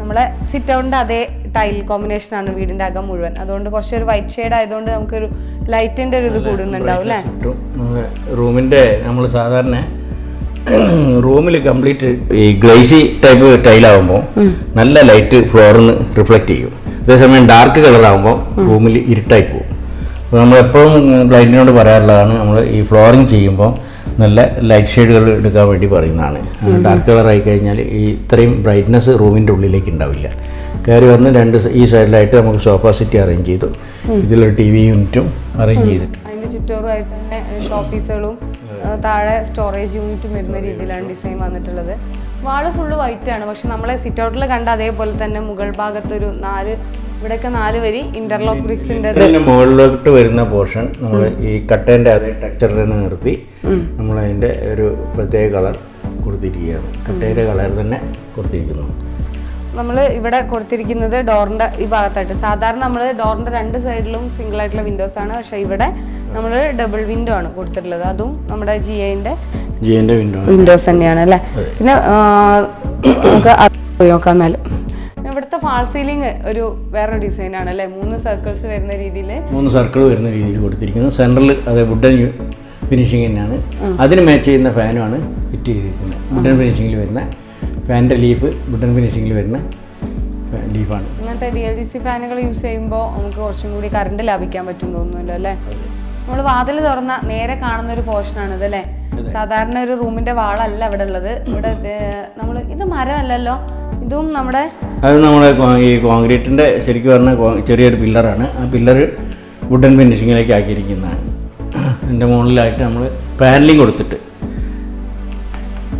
നമ്മളെ സിറ്റ് ഔട്ടിന്റെ അതേ ടൈൽ കോമ്പിനേഷനാണ് വീടിന്റെ അകം മുഴുവൻ. അതുകൊണ്ട് കുറച്ചൊരു വൈറ്റ് ഷെയ്ഡ് ആയതുകൊണ്ട് നമുക്കൊരു ലൈറ്റിന്റെ ഒരു ഇത് കൂടുന്നുണ്ടാവും അല്ലേ? റൂമിന്റെ നമ്മൾ സാധാരണ റൂമിൽ കംപ്ലീറ്റ് ഈ ഗ്ലേസി ടൈപ്പ് ടൈലാവുമ്പോൾ നല്ല ലൈറ്റ് ഫ്ലോറിൽ നിന്ന് റിഫ്ലക്റ്റ് ചെയ്യും. അതേസമയം ഡാർക്ക് കളറാകുമ്പോൾ റൂമിൽ ഇരുട്ടായി പോകും എപ്പോഴും ബ്ലൈൻഡിനോട് പറയാറുള്ളതാണ് നമ്മൾ ഈ ഫ്ലോറിങ് ചെയ്യുമ്പോൾ നല്ല ലൈറ്റ് ഷെയ്ഡുകൾ എടുക്കാൻ വേണ്ടി പറയുന്നതാണ്. ഡാർക്ക് കളർ ആയി കഴിഞ്ഞാൽ ഈ ഇത്രയും ബ്രൈറ്റ്നസ് റൂമിന്റെ ഉള്ളിലേക്ക് ഉണ്ടാവില്ല. കയറി വന്ന് രണ്ട് ഈ സൈഡിലായിട്ട് നമുക്ക് സോഫ സെറ്റ് അറേഞ്ച് ചെയ്തു. ഇതിലൊരു ടി വി യൂണിറ്റും അറേഞ്ച് ചെയ്തിട്ടുണ്ട് അതിന്റെ ചുറ്റോറുമായിട്ട് തന്നെ ഷോപ്പീസുകളും താഴെ സ്റ്റോറേജ് യൂണിറ്റും വരുന്ന രീതിയിലാണ് ഡിസൈൻ വന്നിട്ടുള്ളത്. വാൾ ഫുള്ള് വൈറ്റ് ആണ് പക്ഷെ നമ്മളെ സിറ്റ് ഔട്ടിൽ കണ്ട അതേപോലെ തന്നെ മുകൾ ഭാഗത്തൊരു നാല് ഇവിടെയൊക്കെ നാല് വരി ഇന്റർലോക്ക് ബ്രിക്സിന്റെ മുകളിലോട്ട് വരുന്ന പോർഷൻ നമ്മൾ ഈ കട്ടേന്റെ അതേ ടെക്സ്ചറിൽ തന്നെ നിർത്തി നമ്മൾ അതിന്റെ ഒരു പ്രത്യേക കളർ കൊടുത്തിരിക്കുകയാണ്. കട്ടേന്റെ കളർ തന്നെ കൊടുത്തിരിക്കുന്നു. നമ്മൾ ഇവിടെ കൊടുത്തിരിക്കുന്നത് ഡോറിന്റെ ഈ ഭാഗത്തായിട്ട്. സാധാരണ നമ്മൾ ഡോറിന്റെ രണ്ട് സൈഡിലും സിംഗിൾ ആയിട്ടുള്ള വിൻഡോസ് ആണ്. പക്ഷെ ഇവിടെ നമ്മൾ ഡബിൾ വിൻഡോ ആണ് കൊടുത്തിട്ടുള്ളത്. അതും നമ്മുടെ ജി ഐന്റെ ജി വിൻഡോ വിൻഡോസ് തന്നെയാണ് അല്ലേ? പിന്നെ നമുക്ക് നോക്കാം എന്നാൽ. ഫാൾ സീലിംഗ് ഒരു വേറെ ഡിസൈൻ ആണ് അല്ലേ? മൂന്ന് സർക്കിൾസ് വരുന്ന രീതിയിൽ മൂന്ന് സർക്കിൾ വരുന്ന രീതിയിൽ കൊടുത്തിരിക്കുന്നു. സെൻട്രൽ അത് വുഡൻ ഫിനിഷിംഗ് തന്നെയാണ്. അതിന് മാച്ച് ചെയ്യുന്ന ഫാനുമാണ് ഫിറ്റ് ചെയ്തിരിക്കുന്നത്. വുഡൻ ഫിനിഷിങ്ങിൽ വരുന്ന ഫാനിന്റെ ലീഫ് വുഡൻ ഫിനിഷിങ്ങിൽ വരുന്ന ലീഫാണ് ഇങ്ങനത്തെ ഡി എൽ ഡി സി ഫാനുകൾ യൂസ് ചെയ്യുമ്പോൾ നമുക്ക് കുറച്ചും കൂടി കറണ്ട് ലാഭിക്കാൻ പറ്റും തോന്നുന്നുണ്ടോ അല്ലേ? നമ്മൾ വാതിൽ തുറന്ന നേരെ കാണുന്ന ഒരു പോർഷനാണ് ഇത് അല്ലേ സാധാരണ ഒരു റൂമിന്റെ വാളല്ല ഇവിടെ ഉള്ളത്. ഇവിടെ നമ്മൾ ഇത് മരമല്ലല്ലോ. ഇതും നമ്മുടെ അത് നമ്മുടെ ഈ കോൺക്രീറ്റിന്റെ ശരിക്കും പറഞ്ഞാൽ ചെറിയൊരു പില്ലറാണ്. ആ പില്ലർ വുഡൻ ഫിനിഷിങ്ങിലേക്ക് ആക്കിയിരിക്കുന്നതാണ്. അതിന്റെ മുകളിലായിട്ട് നമ്മൾ പാനലിംഗ് കൊടുത്തിട്ട്.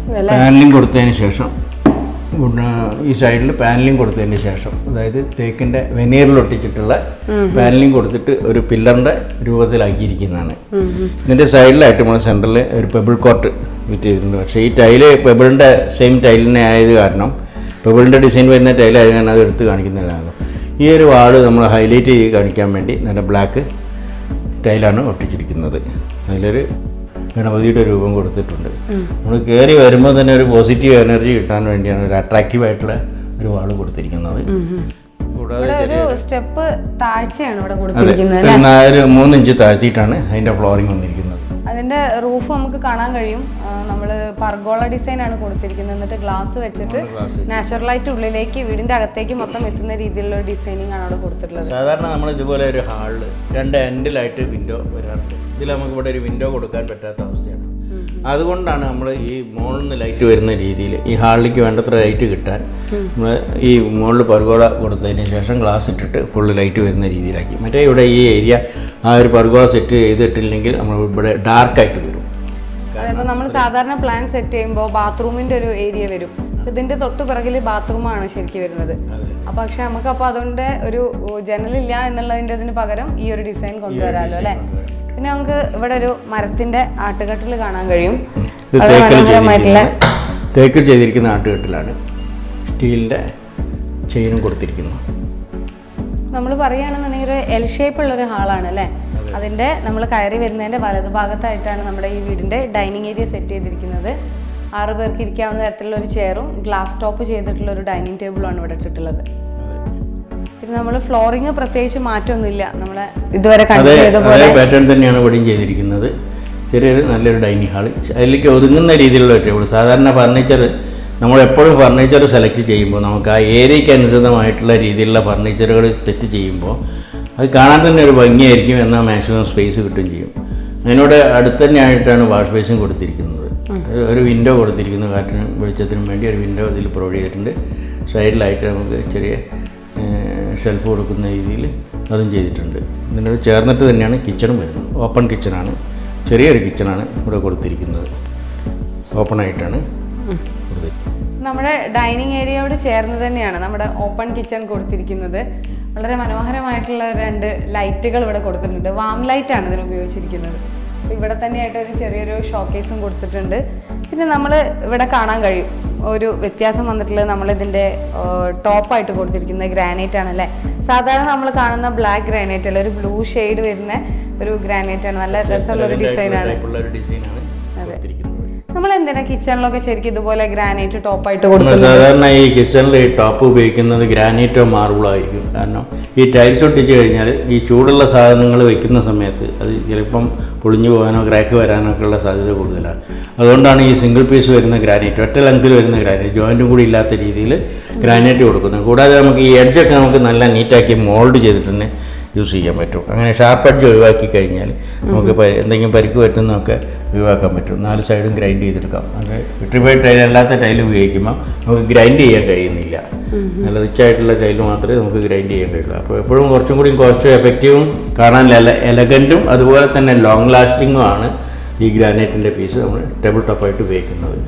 പാനലിങ് പാനലിംഗ് കൊടുത്തതിന് ശേഷം ഈ സൈഡിൽ പാനലിംഗ് കൊടുത്തതിന് ശേഷം അതായത് തേക്കിന്റെ വെനീറിൽ ഒട്ടിച്ചിട്ടുള്ള പാനലിംഗ് കൊടുത്തിട്ട് ഒരു പില്ലറിന്റെ രൂപത്തിലാക്കിയിരിക്കുന്നതാണ്. ഇതിന്റെ സൈഡിലായിട്ട് നമ്മൾ സെന്ററിൽ ഒരു പെബിൾ കോട്ട് വിറ്റ് ചെയ്തിട്ടുണ്ട്. പക്ഷേ ഈ ടൈൽ പെബിളിന്റെ സെയിം ടൈലിനെ ആയത് കാരണം പെബിളിന്റെ ഡിസൈൻ വരുന്ന ടൈലായത് കാരണം അത് എടുത്ത് കാണിക്കുന്നില്ലായിരുന്നു ഈ ഒരു വാൾ നമ്മൾ ഹൈലൈറ്റ് ചെയ്ത് കാണിക്കാൻ വേണ്ടി നല്ല ബ്ലാക്ക് ടൈലാണ് ഒട്ടിച്ചിരിക്കുന്നത്. അതിലൊരു ഗണപതിയുടെ രൂപം കൊടുത്തിട്ടുണ്ട്. നമ്മൾ കയറി വരുമ്പോൾ തന്നെ ഒരു പോസിറ്റീവ് എനർജി കിട്ടാൻ വേണ്ടിയാണ് ഒരു അട്രാക്റ്റീവ് ആയിട്ടുള്ള ഒരു വാൾ കൊടുത്തിരിക്കുന്നത്. സ്റ്റെപ്പ് താഴ്ചയാണ് ഇവിടെ കൊടുത്തിരിക്കുന്നത് ഇഞ്ച് താഴ്ത്തിയിട്ടാണ് അതിന്റെ ഫ്ലോറിങ് വന്നിരിക്കുന്നത്. അതിന്റെ റൂഫ് നമുക്ക് കാണാൻ കഴിയും. നമ്മൾ പർഗോള ഡിസൈൻ ആണ് കൊടുത്തിരിക്കുന്നത്. എന്നിട്ട് ഗ്ലാസ് വെച്ചിട്ട് നാച്ചുറൽ ആയിട്ട് ഉള്ളിലേക്ക് വീടിന്റെ അകത്തേക്ക് മൊത്തം എത്തുന്ന രീതിയിലുള്ള ഒരു ഡിസൈനിങ് ആണ് അവിടെ കൊടുത്തിട്ടുള്ളത്. സാധാരണ നമ്മൾ ഇതുപോലെ ഒരു ഹാളിൽ രണ്ട് എൻഡിലായിട്ട് വിൻഡോ വരാറുണ്ട്. ഇതിൽ നമുക്ക് ഇവിടെ ഒരു വിൻഡോ കൊടുക്കാൻ പറ്റാത്ത അവസ്ഥയാണ്. അതുകൊണ്ടാണ് നമ്മൾ ഈ മുകളിൽ നിന്ന് ലൈറ്റ് വരുന്ന രീതിയിൽ ഈ ഹാളിലേക്ക് വേണ്ടത്ര ലൈറ്റ് കിട്ടാൻ നമ്മൾ ഈ മുകളിൽ പർഗോള കൊടുത്തതിന് ശേഷം ഗ്ലാസ് ഇട്ടിട്ട് ഫുള്ള് ലൈറ്റ് വരുന്ന രീതിയിലാക്കി. മറ്റേ ഇവിടെ ഈ ഏരിയ ആ ഒരു പർഗോള സെറ്റ് ചെയ്തിട്ടില്ലെങ്കിൽ നമ്മൾ ഇവിടെ ഡാർക്കായിട്ട് വരും. അതായത് നമ്മൾ സാധാരണ പ്ലാൻ സെറ്റ് ചെയ്യുമ്പോൾ ബാത്റൂമിന്റെ ഒരു ഏരിയ വരും. ഇതിന്റെ തൊട്ട് പിറകിൽ ബാത്റൂമാണ് ശരിക്കും വരുന്നത്. അപ്പോൾ പക്ഷെ നമുക്ക് അപ്പോൾ അതുകൊണ്ട് ഒരു ജനലില്ല എന്നുള്ളതിന്റെ അതിന് പകരം ഈ ഒരു ഡിസൈൻ കൊണ്ടുവരാമല്ലോ അല്ലെ? പിന്നെ നമുക്ക് ഇവിടെ ഒരു മരത്തിന്റെ ആട്ടുകട്ടിൽ കാണാൻ കഴിയും. വളരെ തേക്കിൽ മനോഹരമായിട്ടുള്ള ചെയ്തിരിക്കുന്ന തേക്കിൽ ചെയ്തിരിക്കുന്ന ആട്ടുകെട്ടിലാണ്. സ്റ്റീലിന്റെ ചെയിനും കൊടുത്തിരിക്കുന്നത് നമ്മൾ പറയുകയാണെന്നുണ്ടെങ്കിൽ ഒരു എൽ ഷേപ്പ് ഉള്ള ഒരു ഹാളാണ് അല്ലേ? അതിന്റെ നമ്മൾ കയറി വരുന്നതിന്റെ വലതുഭാഗത്തായിട്ടാണ് നമ്മുടെ ഈ വീടിന്റെ ഡൈനിങ് ഏരിയ സെറ്റ് ചെയ്തിരിക്കുന്നത്. ആറ് പേർക്ക് ഇരിക്കാവുന്ന തരത്തിലുള്ള ഒരു ചെയറും ഗ്ലാസ് ടോപ്പ് ചെയ്തിട്ടുള്ള ഒരു ഡൈനിങ് ടേബിളുമാണ് ഇവിടെ ഇട്ടിട്ടുള്ളത്. പിന്നെ നമ്മൾ ഫ്ലോറിങ് പ്രത്യേകിച്ച് മാറ്റമൊന്നുമില്ല നമ്മളെ ഇതുവരെ കണ്ടു ചെയ്ത പോലെ പാറ്റേൺ തന്നെയാണ് ഇവിടെയും ചെയ്തിരിക്കുന്നത്. ചെറിയൊരു നല്ലൊരു ഡൈനിങ് ഹാൾ അതിലേക്ക് ഒതുങ്ങുന്ന രീതിയിലുള്ള ടേബിൾ സാധാരണ ഫർണിച്ചർ നമ്മൾ എപ്പോഴും ഫർണിച്ചർ സെലക്ട് ചെയ്യുമ്പോൾ നമുക്ക് ആ ഏരിയയ്ക്ക് അനുസൃതമായിട്ടുള്ള രീതിയിലുള്ള ഫർണിച്ചറുകൾ സെറ്റ് ചെയ്യുമ്പോൾ അത് കാണാൻ തന്നെ ഒരു ഭംഗിയായിരിക്കും എന്നാൽ മാക്സിമം സ്പേസ് കിട്ടുകയും ചെയ്യും. അതിനോട് അടുത്ത് തന്നെയായിട്ടാണ് വാഷ് ബേസും കൊടുത്തിരിക്കുന്നത്. ഒരു- ഒരു വിൻഡോ കൊടുത്തിരിക്കുന്നു. കാറ്റിനും വെളിച്ചത്തിനും വേണ്ടി ഒരു വിൻഡോ ഇതിൽ പ്രൊവൈഡ് ചെയ്തിട്ടുണ്ട്. സൈഡിലായിട്ട് നമുക്ക് ചെറിയ ഷെൽഫ് കൊടുക്കുന്ന രീതിയിൽ അതും ചെയ്തിട്ടുണ്ട്. ഇതിനോട് ചേർന്നിട്ട് തന്നെയാണ് കിച്ചണും വരുന്നത്. ഓപ്പൺ കിച്ചണാണ് ചെറിയൊരു കിച്ചണാണ് ഇവിടെ കൊടുത്തിരിക്കുന്നത്. ഓപ്പൺ ആയിട്ടാണ് നമ്മുടെ ഡൈനിങ് ഏരിയയോട് ചേർന്ന് തന്നെയാണ് നമ്മുടെ ഓപ്പൺ കിച്ചൺ കൊടുത്തിരിക്കുന്നത്. വളരെ മനോഹരമായിട്ടുള്ള രണ്ട് ലൈറ്റുകൾ ഇവിടെ കൊടുത്തിട്ടുണ്ട്. വാം ലൈറ്റ് ആണ് ഇതിന് ഉപയോഗിച്ചിരിക്കുന്നത്. ഇവിടെ തന്നെയായിട്ട് ഒരു ചെറിയൊരു ഷോക്കേസും കൊടുത്തിട്ടുണ്ട്. പിന്നെ നമ്മൾ ഇവിടെ കാണാൻ കഴിയും. ഒരു വ്യത്യാസം വന്നിട്ടുള്ളത് നമ്മളിതിന്റെ ടോപ്പായിട്ട് കൊടുത്തിരിക്കുന്നത് ഗ്രാനൈറ്റ് ആണല്ലേ സാധാരണ നമ്മൾ കാണുന്ന ബ്ലാക്ക് ഗ്രാനൈറ്റ് അല്ല? ഒരു ബ്ലൂ ഷെയ്ഡ് വരുന്ന ഒരു ഗ്രാനൈറ്റ് ആണ്. നല്ല രസമുള്ള ഒരു ഡിസൈനാണ് നമ്മൾ എന്തിനാ കിച്ചണിലൊക്കെ ശരിക്കും ഇതുപോലെ ഗ്രാനൈറ്റ് ടോപ്പ് ആയിട്ട് കൊടുക്കുന്നത് സാധാരണ ഈ കിച്ചണിൽ ഈ ടോപ്പ് ഉപയോഗിക്കുന്നത് ഗ്രാനൈറ്റോ മാർബിളോ ആയിരിക്കും. കാരണം ഈ ടൈൽസ് ഒട്ടിച്ച് കഴിഞ്ഞാൽ ഈ ചൂടുള്ള സാധനങ്ങൾ വെക്കുന്ന സമയത്ത് അത് ചിലപ്പം പൊളിഞ്ഞു പോകാനോ ക്രാക്ക് വരാനോ ഒക്കെ ഉള്ള സാധ്യത കൂടുതലാണ് അതുകൊണ്ടാണ് ഈ സിംഗിൾ പീസ് വരുന്ന ഗ്രാനൈറ്റ് ഒറ്റ ലെങ്ത്തിൽ വരുന്ന ഗ്രാനൈറ്റ് ജോയിന്റും കൂടി ഇല്ലാത്ത രീതിയിൽ ഗ്രാനൈറ്റ് കൊടുക്കുന്നത്. കൂടാതെ നമുക്ക് ഈ എഡ്ജൊക്കെ നമുക്ക് നല്ല നീറ്റാക്കി മോൾഡ് ചെയ്തിട്ടുണ്ട്. യൂസ് ചെയ്യാൻ പറ്റും. അങ്ങനെ ഷാർപ്പ് എഡ്ജ് ഒഴിവാക്കി കഴിഞ്ഞാൽ നമുക്ക് എന്തെങ്കിലും പരിക്ക് പറ്റുന്നതൊക്കെ ഒഴിവാക്കാൻ പറ്റും. നാല് സൈഡും ഗ്രൈൻഡ് ചെയ്തെടുക്കാം. അത് വിട്രിഫൈഡ് ടൈൽ അല്ലാത്ത ടൈൽ ഉപയോഗിക്കുമ്പോൾ നമുക്ക് ഗ്രൈൻഡ് ചെയ്യാൻ കഴിയുന്നില്ല. നല്ല റിച്ച് ആയിട്ടുള്ള ടൈൽ മാത്രമേ നമുക്ക് ഗ്രൈൻഡ് ചെയ്യാൻ കഴിയുള്ളൂ അപ്പോൾ എപ്പോഴും കുറച്ചും കൂടി കോസ്റ്റ് എഫക്റ്റീവും കാണാൻ എലഗന്റും അതുപോലെ തന്നെ ലോങ് ലാസ്റ്റിങ്ങും ആണ് ഈ ഗ്രാനൈറ്റിന്റെ പീസ് നമ്മൾ ടേബിൾ ടോപ്പായിട്ട് ഉപയോഗിക്കുന്നത്.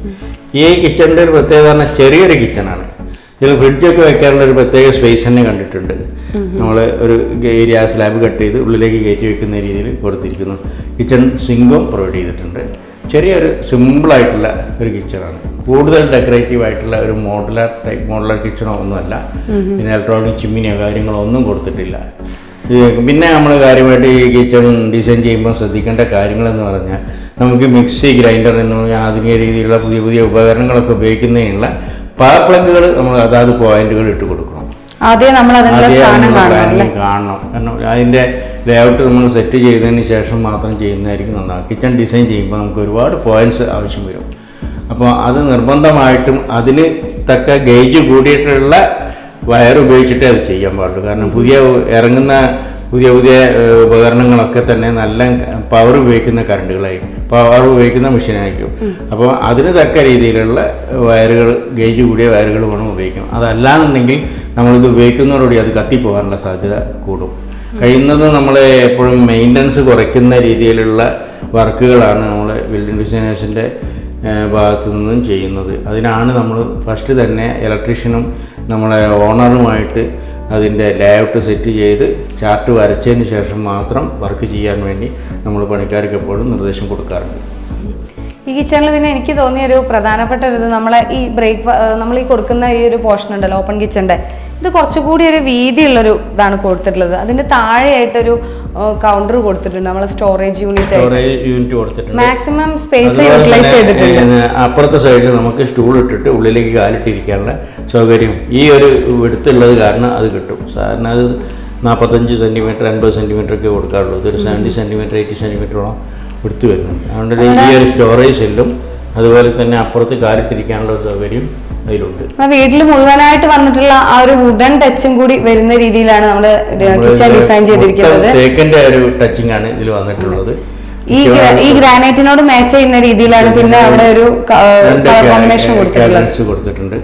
ഈ കിച്ചണിന്റെ ഒരു പ്രത്യേകത പറഞ്ഞാൽ ചെറിയൊരു കിച്ചണാണ് ഇതിൽ ഫ്രിഡ്ജൊക്കെ വെക്കാനുള്ള ഒരു പ്രത്യേക സ്പേസ് തന്നെ കണ്ടിട്ടുണ്ട്. നമ്മൾ ഒരു ഏരിയ സ്ലാബ് കട്ട് ചെയ്ത് ഉള്ളിലേക്ക് കയറ്റി വെക്കുന്ന രീതിയിൽ കൊടുത്തിരിക്കുന്നു. കിച്ചൺ സിങ്കും പ്രൊവൈഡ് ചെയ്തിട്ടുണ്ട്. ചെറിയൊരു സിമ്പിളായിട്ടുള്ള ഒരു കിച്ചണാണ്. കൂടുതൽ ഡെക്കറേറ്റീവ് ആയിട്ടുള്ള ഒരു മോഡുലാർ ടൈപ്പ് മോഡുലാർ കിച്ചണോ ഒന്നുമല്ല. പിന്നെ ഇലക്ട്രോണിക് ചിമ്മിനിയോ കാര്യങ്ങളോ ഒന്നും കൊടുത്തിട്ടില്ല. പിന്നെ നമ്മൾ കാര്യമായിട്ട് ഈ കിച്ചൺ ഡിസൈൻ ചെയ്യുമ്പോൾ ശ്രദ്ധിക്കേണ്ട കാര്യങ്ങളെന്ന് പറഞ്ഞാൽ നമുക്ക് മിക്സി ഗ്രൈൻഡർ എന്ന് പറഞ്ഞാൽ ആധുനിക രീതിയിലുള്ള പുതിയ പുതിയ ഉപകരണങ്ങളൊക്കെ ഉപയോഗിക്കുന്നതിനുള്ള പവർ പ്ലഗുകൾ നമ്മൾ അതാത് പോയിന്റുകൾ ഇട്ട് കൊടുക്കണം ആദ്യം നമ്മൾ അതിനുള്ള സ്ഥാനം കാണണം കാണണം. കാരണം അതിന്റെ ലേഔട്ട് നമ്മൾ സെറ്റ് ചെയ്തതിന് ശേഷം മാത്രം ചെയ്യുന്നതായിരിക്കും നന്നാവും കിച്ചൺ ഡിസൈൻ ചെയ്യുമ്പോൾ നമുക്ക് ഒരുപാട് പോയിന്റ്സ് ആവശ്യം വരും. അപ്പോൾ അത് നിർബന്ധമായിട്ടും അതിന് തക്ക ഗേജ് കൂടിയിട്ടുള്ള വയർ ഉപയോഗിച്ചിട്ടേ അത് ചെയ്യാൻ പാടുള്ളൂ. കാരണം പുതിയ ഇറങ്ങുന്ന പുതിയ പുതിയ ഉപകരണങ്ങളൊക്കെ തന്നെ നല്ല പവർ ഉപയോഗിക്കുന്ന കറണ്ടുകളായിരിക്കും പവർ ഉപയോഗിക്കുന്ന മെഷീനായിരിക്കും അപ്പോൾ അതിന് തക്ക രീതിയിലുള്ള വയറുകൾ ഗേജ് കൂടിയ വയറുകൾ വേണം ഉപയോഗിക്കണം അതല്ലാന്നുണ്ടെങ്കിൽ നമ്മളിത് ഉപയോഗിക്കുന്നതോടുകൂടി അത് കത്തിപ്പോകാനുള്ള സാധ്യത കൂടും. കഴിയുന്നത് നമ്മൾ എപ്പോഴും മെയിന്റനൻസ് കുറയ്ക്കുന്ന രീതിയിലുള്ള വർക്കുകളാണ് നമ്മൾ ബിൽഡിംഗ് ഡിസൈനേഴ്സിന്റെ ഭാഗത്തു നിന്നും ചെയ്യുന്നത്. അതിനാണ് നമ്മൾ ഫസ്റ്റ് തന്നെ ഇലക്ട്രീഷ്യനും നമ്മളെ ഓണറുമായിട്ട് അതിന്റെ ലേഔട്ട് സെറ്റ് ചെയ്ത് ചാർട്ട് വരച്ചതിന് ശേഷം മാത്രം വർക്ക് ചെയ്യാൻ വേണ്ടി നമ്മൾ പണിക്കാർക്ക് എപ്പോഴും നിർദ്ദേശം കൊടുക്കാറുണ്ട്. ഈ കിച്ചണിൽ പിന്നെ എനിക്ക് തോന്നിയ ഒരു പ്രധാനപ്പെട്ട ഒരു ഇത് നമ്മളെ ഈ ബ്രേക്ക് നമ്മൾ ഈ കൊടുക്കുന്ന ഈ ഒരു പോർഷൻ ഉണ്ടല്ലോ ഓപ്പൺ കിച്ചണിന്റെ ഇത് കുറച്ചുകൂടി ഒരു വീതിയുള്ളൊരു ഇതാണ് കൊടുത്തിട്ടുള്ളത്. അതിന്റെ താഴെയായിട്ടൊരു കൗണ്ടർ കൊടുത്തിട്ടുണ്ട്. നമ്മളെ സ്റ്റോറേജ് യൂണിറ്റ് യൂണിറ്റ് കൊടുത്തിട്ടുണ്ട്. മാക്സിമം സ്പേസ് യൂട്ടിലൈസ് ചെയ്തിട്ടുണ്ട്. അപ്പുറത്തെ സൈഡിൽ നമുക്ക് സ്റ്റൂൾ ഇട്ടിട്ട് ഉള്ളിലേക്ക് കാലിട്ടിരിക്കാനുള്ള സൗകര്യം. ഈ ഒരു എടുത്തുള്ളത് കാരണം അത് കിട്ടും. സാറിന് അത് നാൽപ്പത്തഞ്ച് സെന്റിമീറ്റർ അൻപത് സെന്റിമീറ്റർ ഒക്കെ കൊടുക്കാറുള്ളൂ. ഇതൊരു സെവന്റി സെന്റിമീറ്റർ എയ്റ്റി സെന്റിമീറ്ററോളം എടുത്തു വരുന്നുണ്ട് അതുകൊണ്ട് ഈ ഒരു സ്റ്റോറേജ് സെല്ലും അതുപോലെ തന്നെ അപ്പുറത്ത് കാലിട്ടിരിക്കാനുള്ള ഒരു സൗകര്യം അതിലുണ്ട്. വീട്ടിൽ മുഴുവനായിട്ട് വന്നിട്ടുള്ള ആ ഒരു വുഡൻ ടച്ചും കൂടി വരുന്ന രീതിയിലാണ് നമ്മൾ കിച്ചൺ ഡിസൈൻ ചെയ്തിരിക്കുന്നത്. തേക്കിന്റെ ഒരു ടച്ചിങ് ആണ് ഇതിൽ വന്നിട്ടുള്ളത്. ഈ ഈ ഗ്രാനൈറ്റിനോട് മാച്ച് ചെയ്യുന്ന രീതിയിലാണ് പിന്നെ അവിടെ ഒരു കളർ കോമ്പിനേഷൻ കൊടുത്തിട്ടുണ്ട്.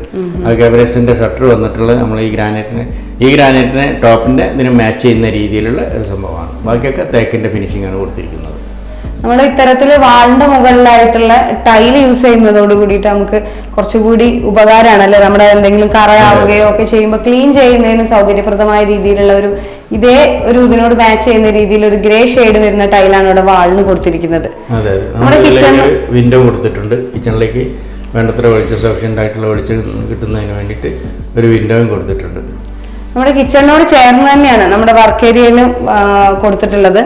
ഷട്ടർ വന്നിട്ടുള്ളത് നമ്മൾ ഈ ഗ്രാനൈറ്റിന് ഈ ഗ്രാനൈറ്റിനെ ടോപ്പിന്റെ ഇതിന് മാച്ച് ചെയ്യുന്ന രീതിയിലുള്ള ഒരു സംഭവമാണ്. ബാക്കിയൊക്കെ തേക്കിന്റെ ഫിനിഷിംഗ് ആണ് കൊടുത്തിരിക്കുന്നത്. നമ്മൾ ഇത്തരത്തിൽ വാളിന്റെ മുകളിലായിട്ടുള്ള ടൈൽ യൂസ് ചെയ്യുന്നതോട് കൂടിയിട്ട് നമുക്ക് കുറച്ചുകൂടി ഉപകാരമാണ് ഉപകാരമാണല്ലേ നമ്മുടെ എന്തെങ്കിലും കറയാവുകയോ ഒക്കെ ചെയ്യുമ്പോൾ ക്ലീൻ ചെയ്യുന്നതിന് സൗകര്യപ്രദമായ രീതിയിലുള്ള ഒരു ഇതേ ഒരു ഇതിനോട് മാച്ച് ചെയ്യുന്ന രീതിയിൽ ഒരു ഗ്രേ ഷെയ്ഡ് വരുന്ന ടൈലാണ് ഇവിടെ വാളിന് കൊടുത്തിരിക്കുന്നത്. നമ്മുടെ വിൻഡോ കൊടുത്തിട്ടുണ്ട്. കിച്ചണിലേക്ക് വേണ്ടത്ര വെളിച്ചം സഫീഷ്യന്റ് ആയിട്ടുള്ള വെളിച്ചം കിട്ടുന്നതിന് വേണ്ടിയിട്ട് ഒരു വിൻഡോയും കൊടുത്തിട്ടുണ്ട്. നമ്മുടെ കിച്ചണിനോട് ചേർന്ന് തന്നെയാണ് നമ്മുടെ വർക്ക് ഏരിയയിലും കൊടുത്തിട്ടുള്ളത്.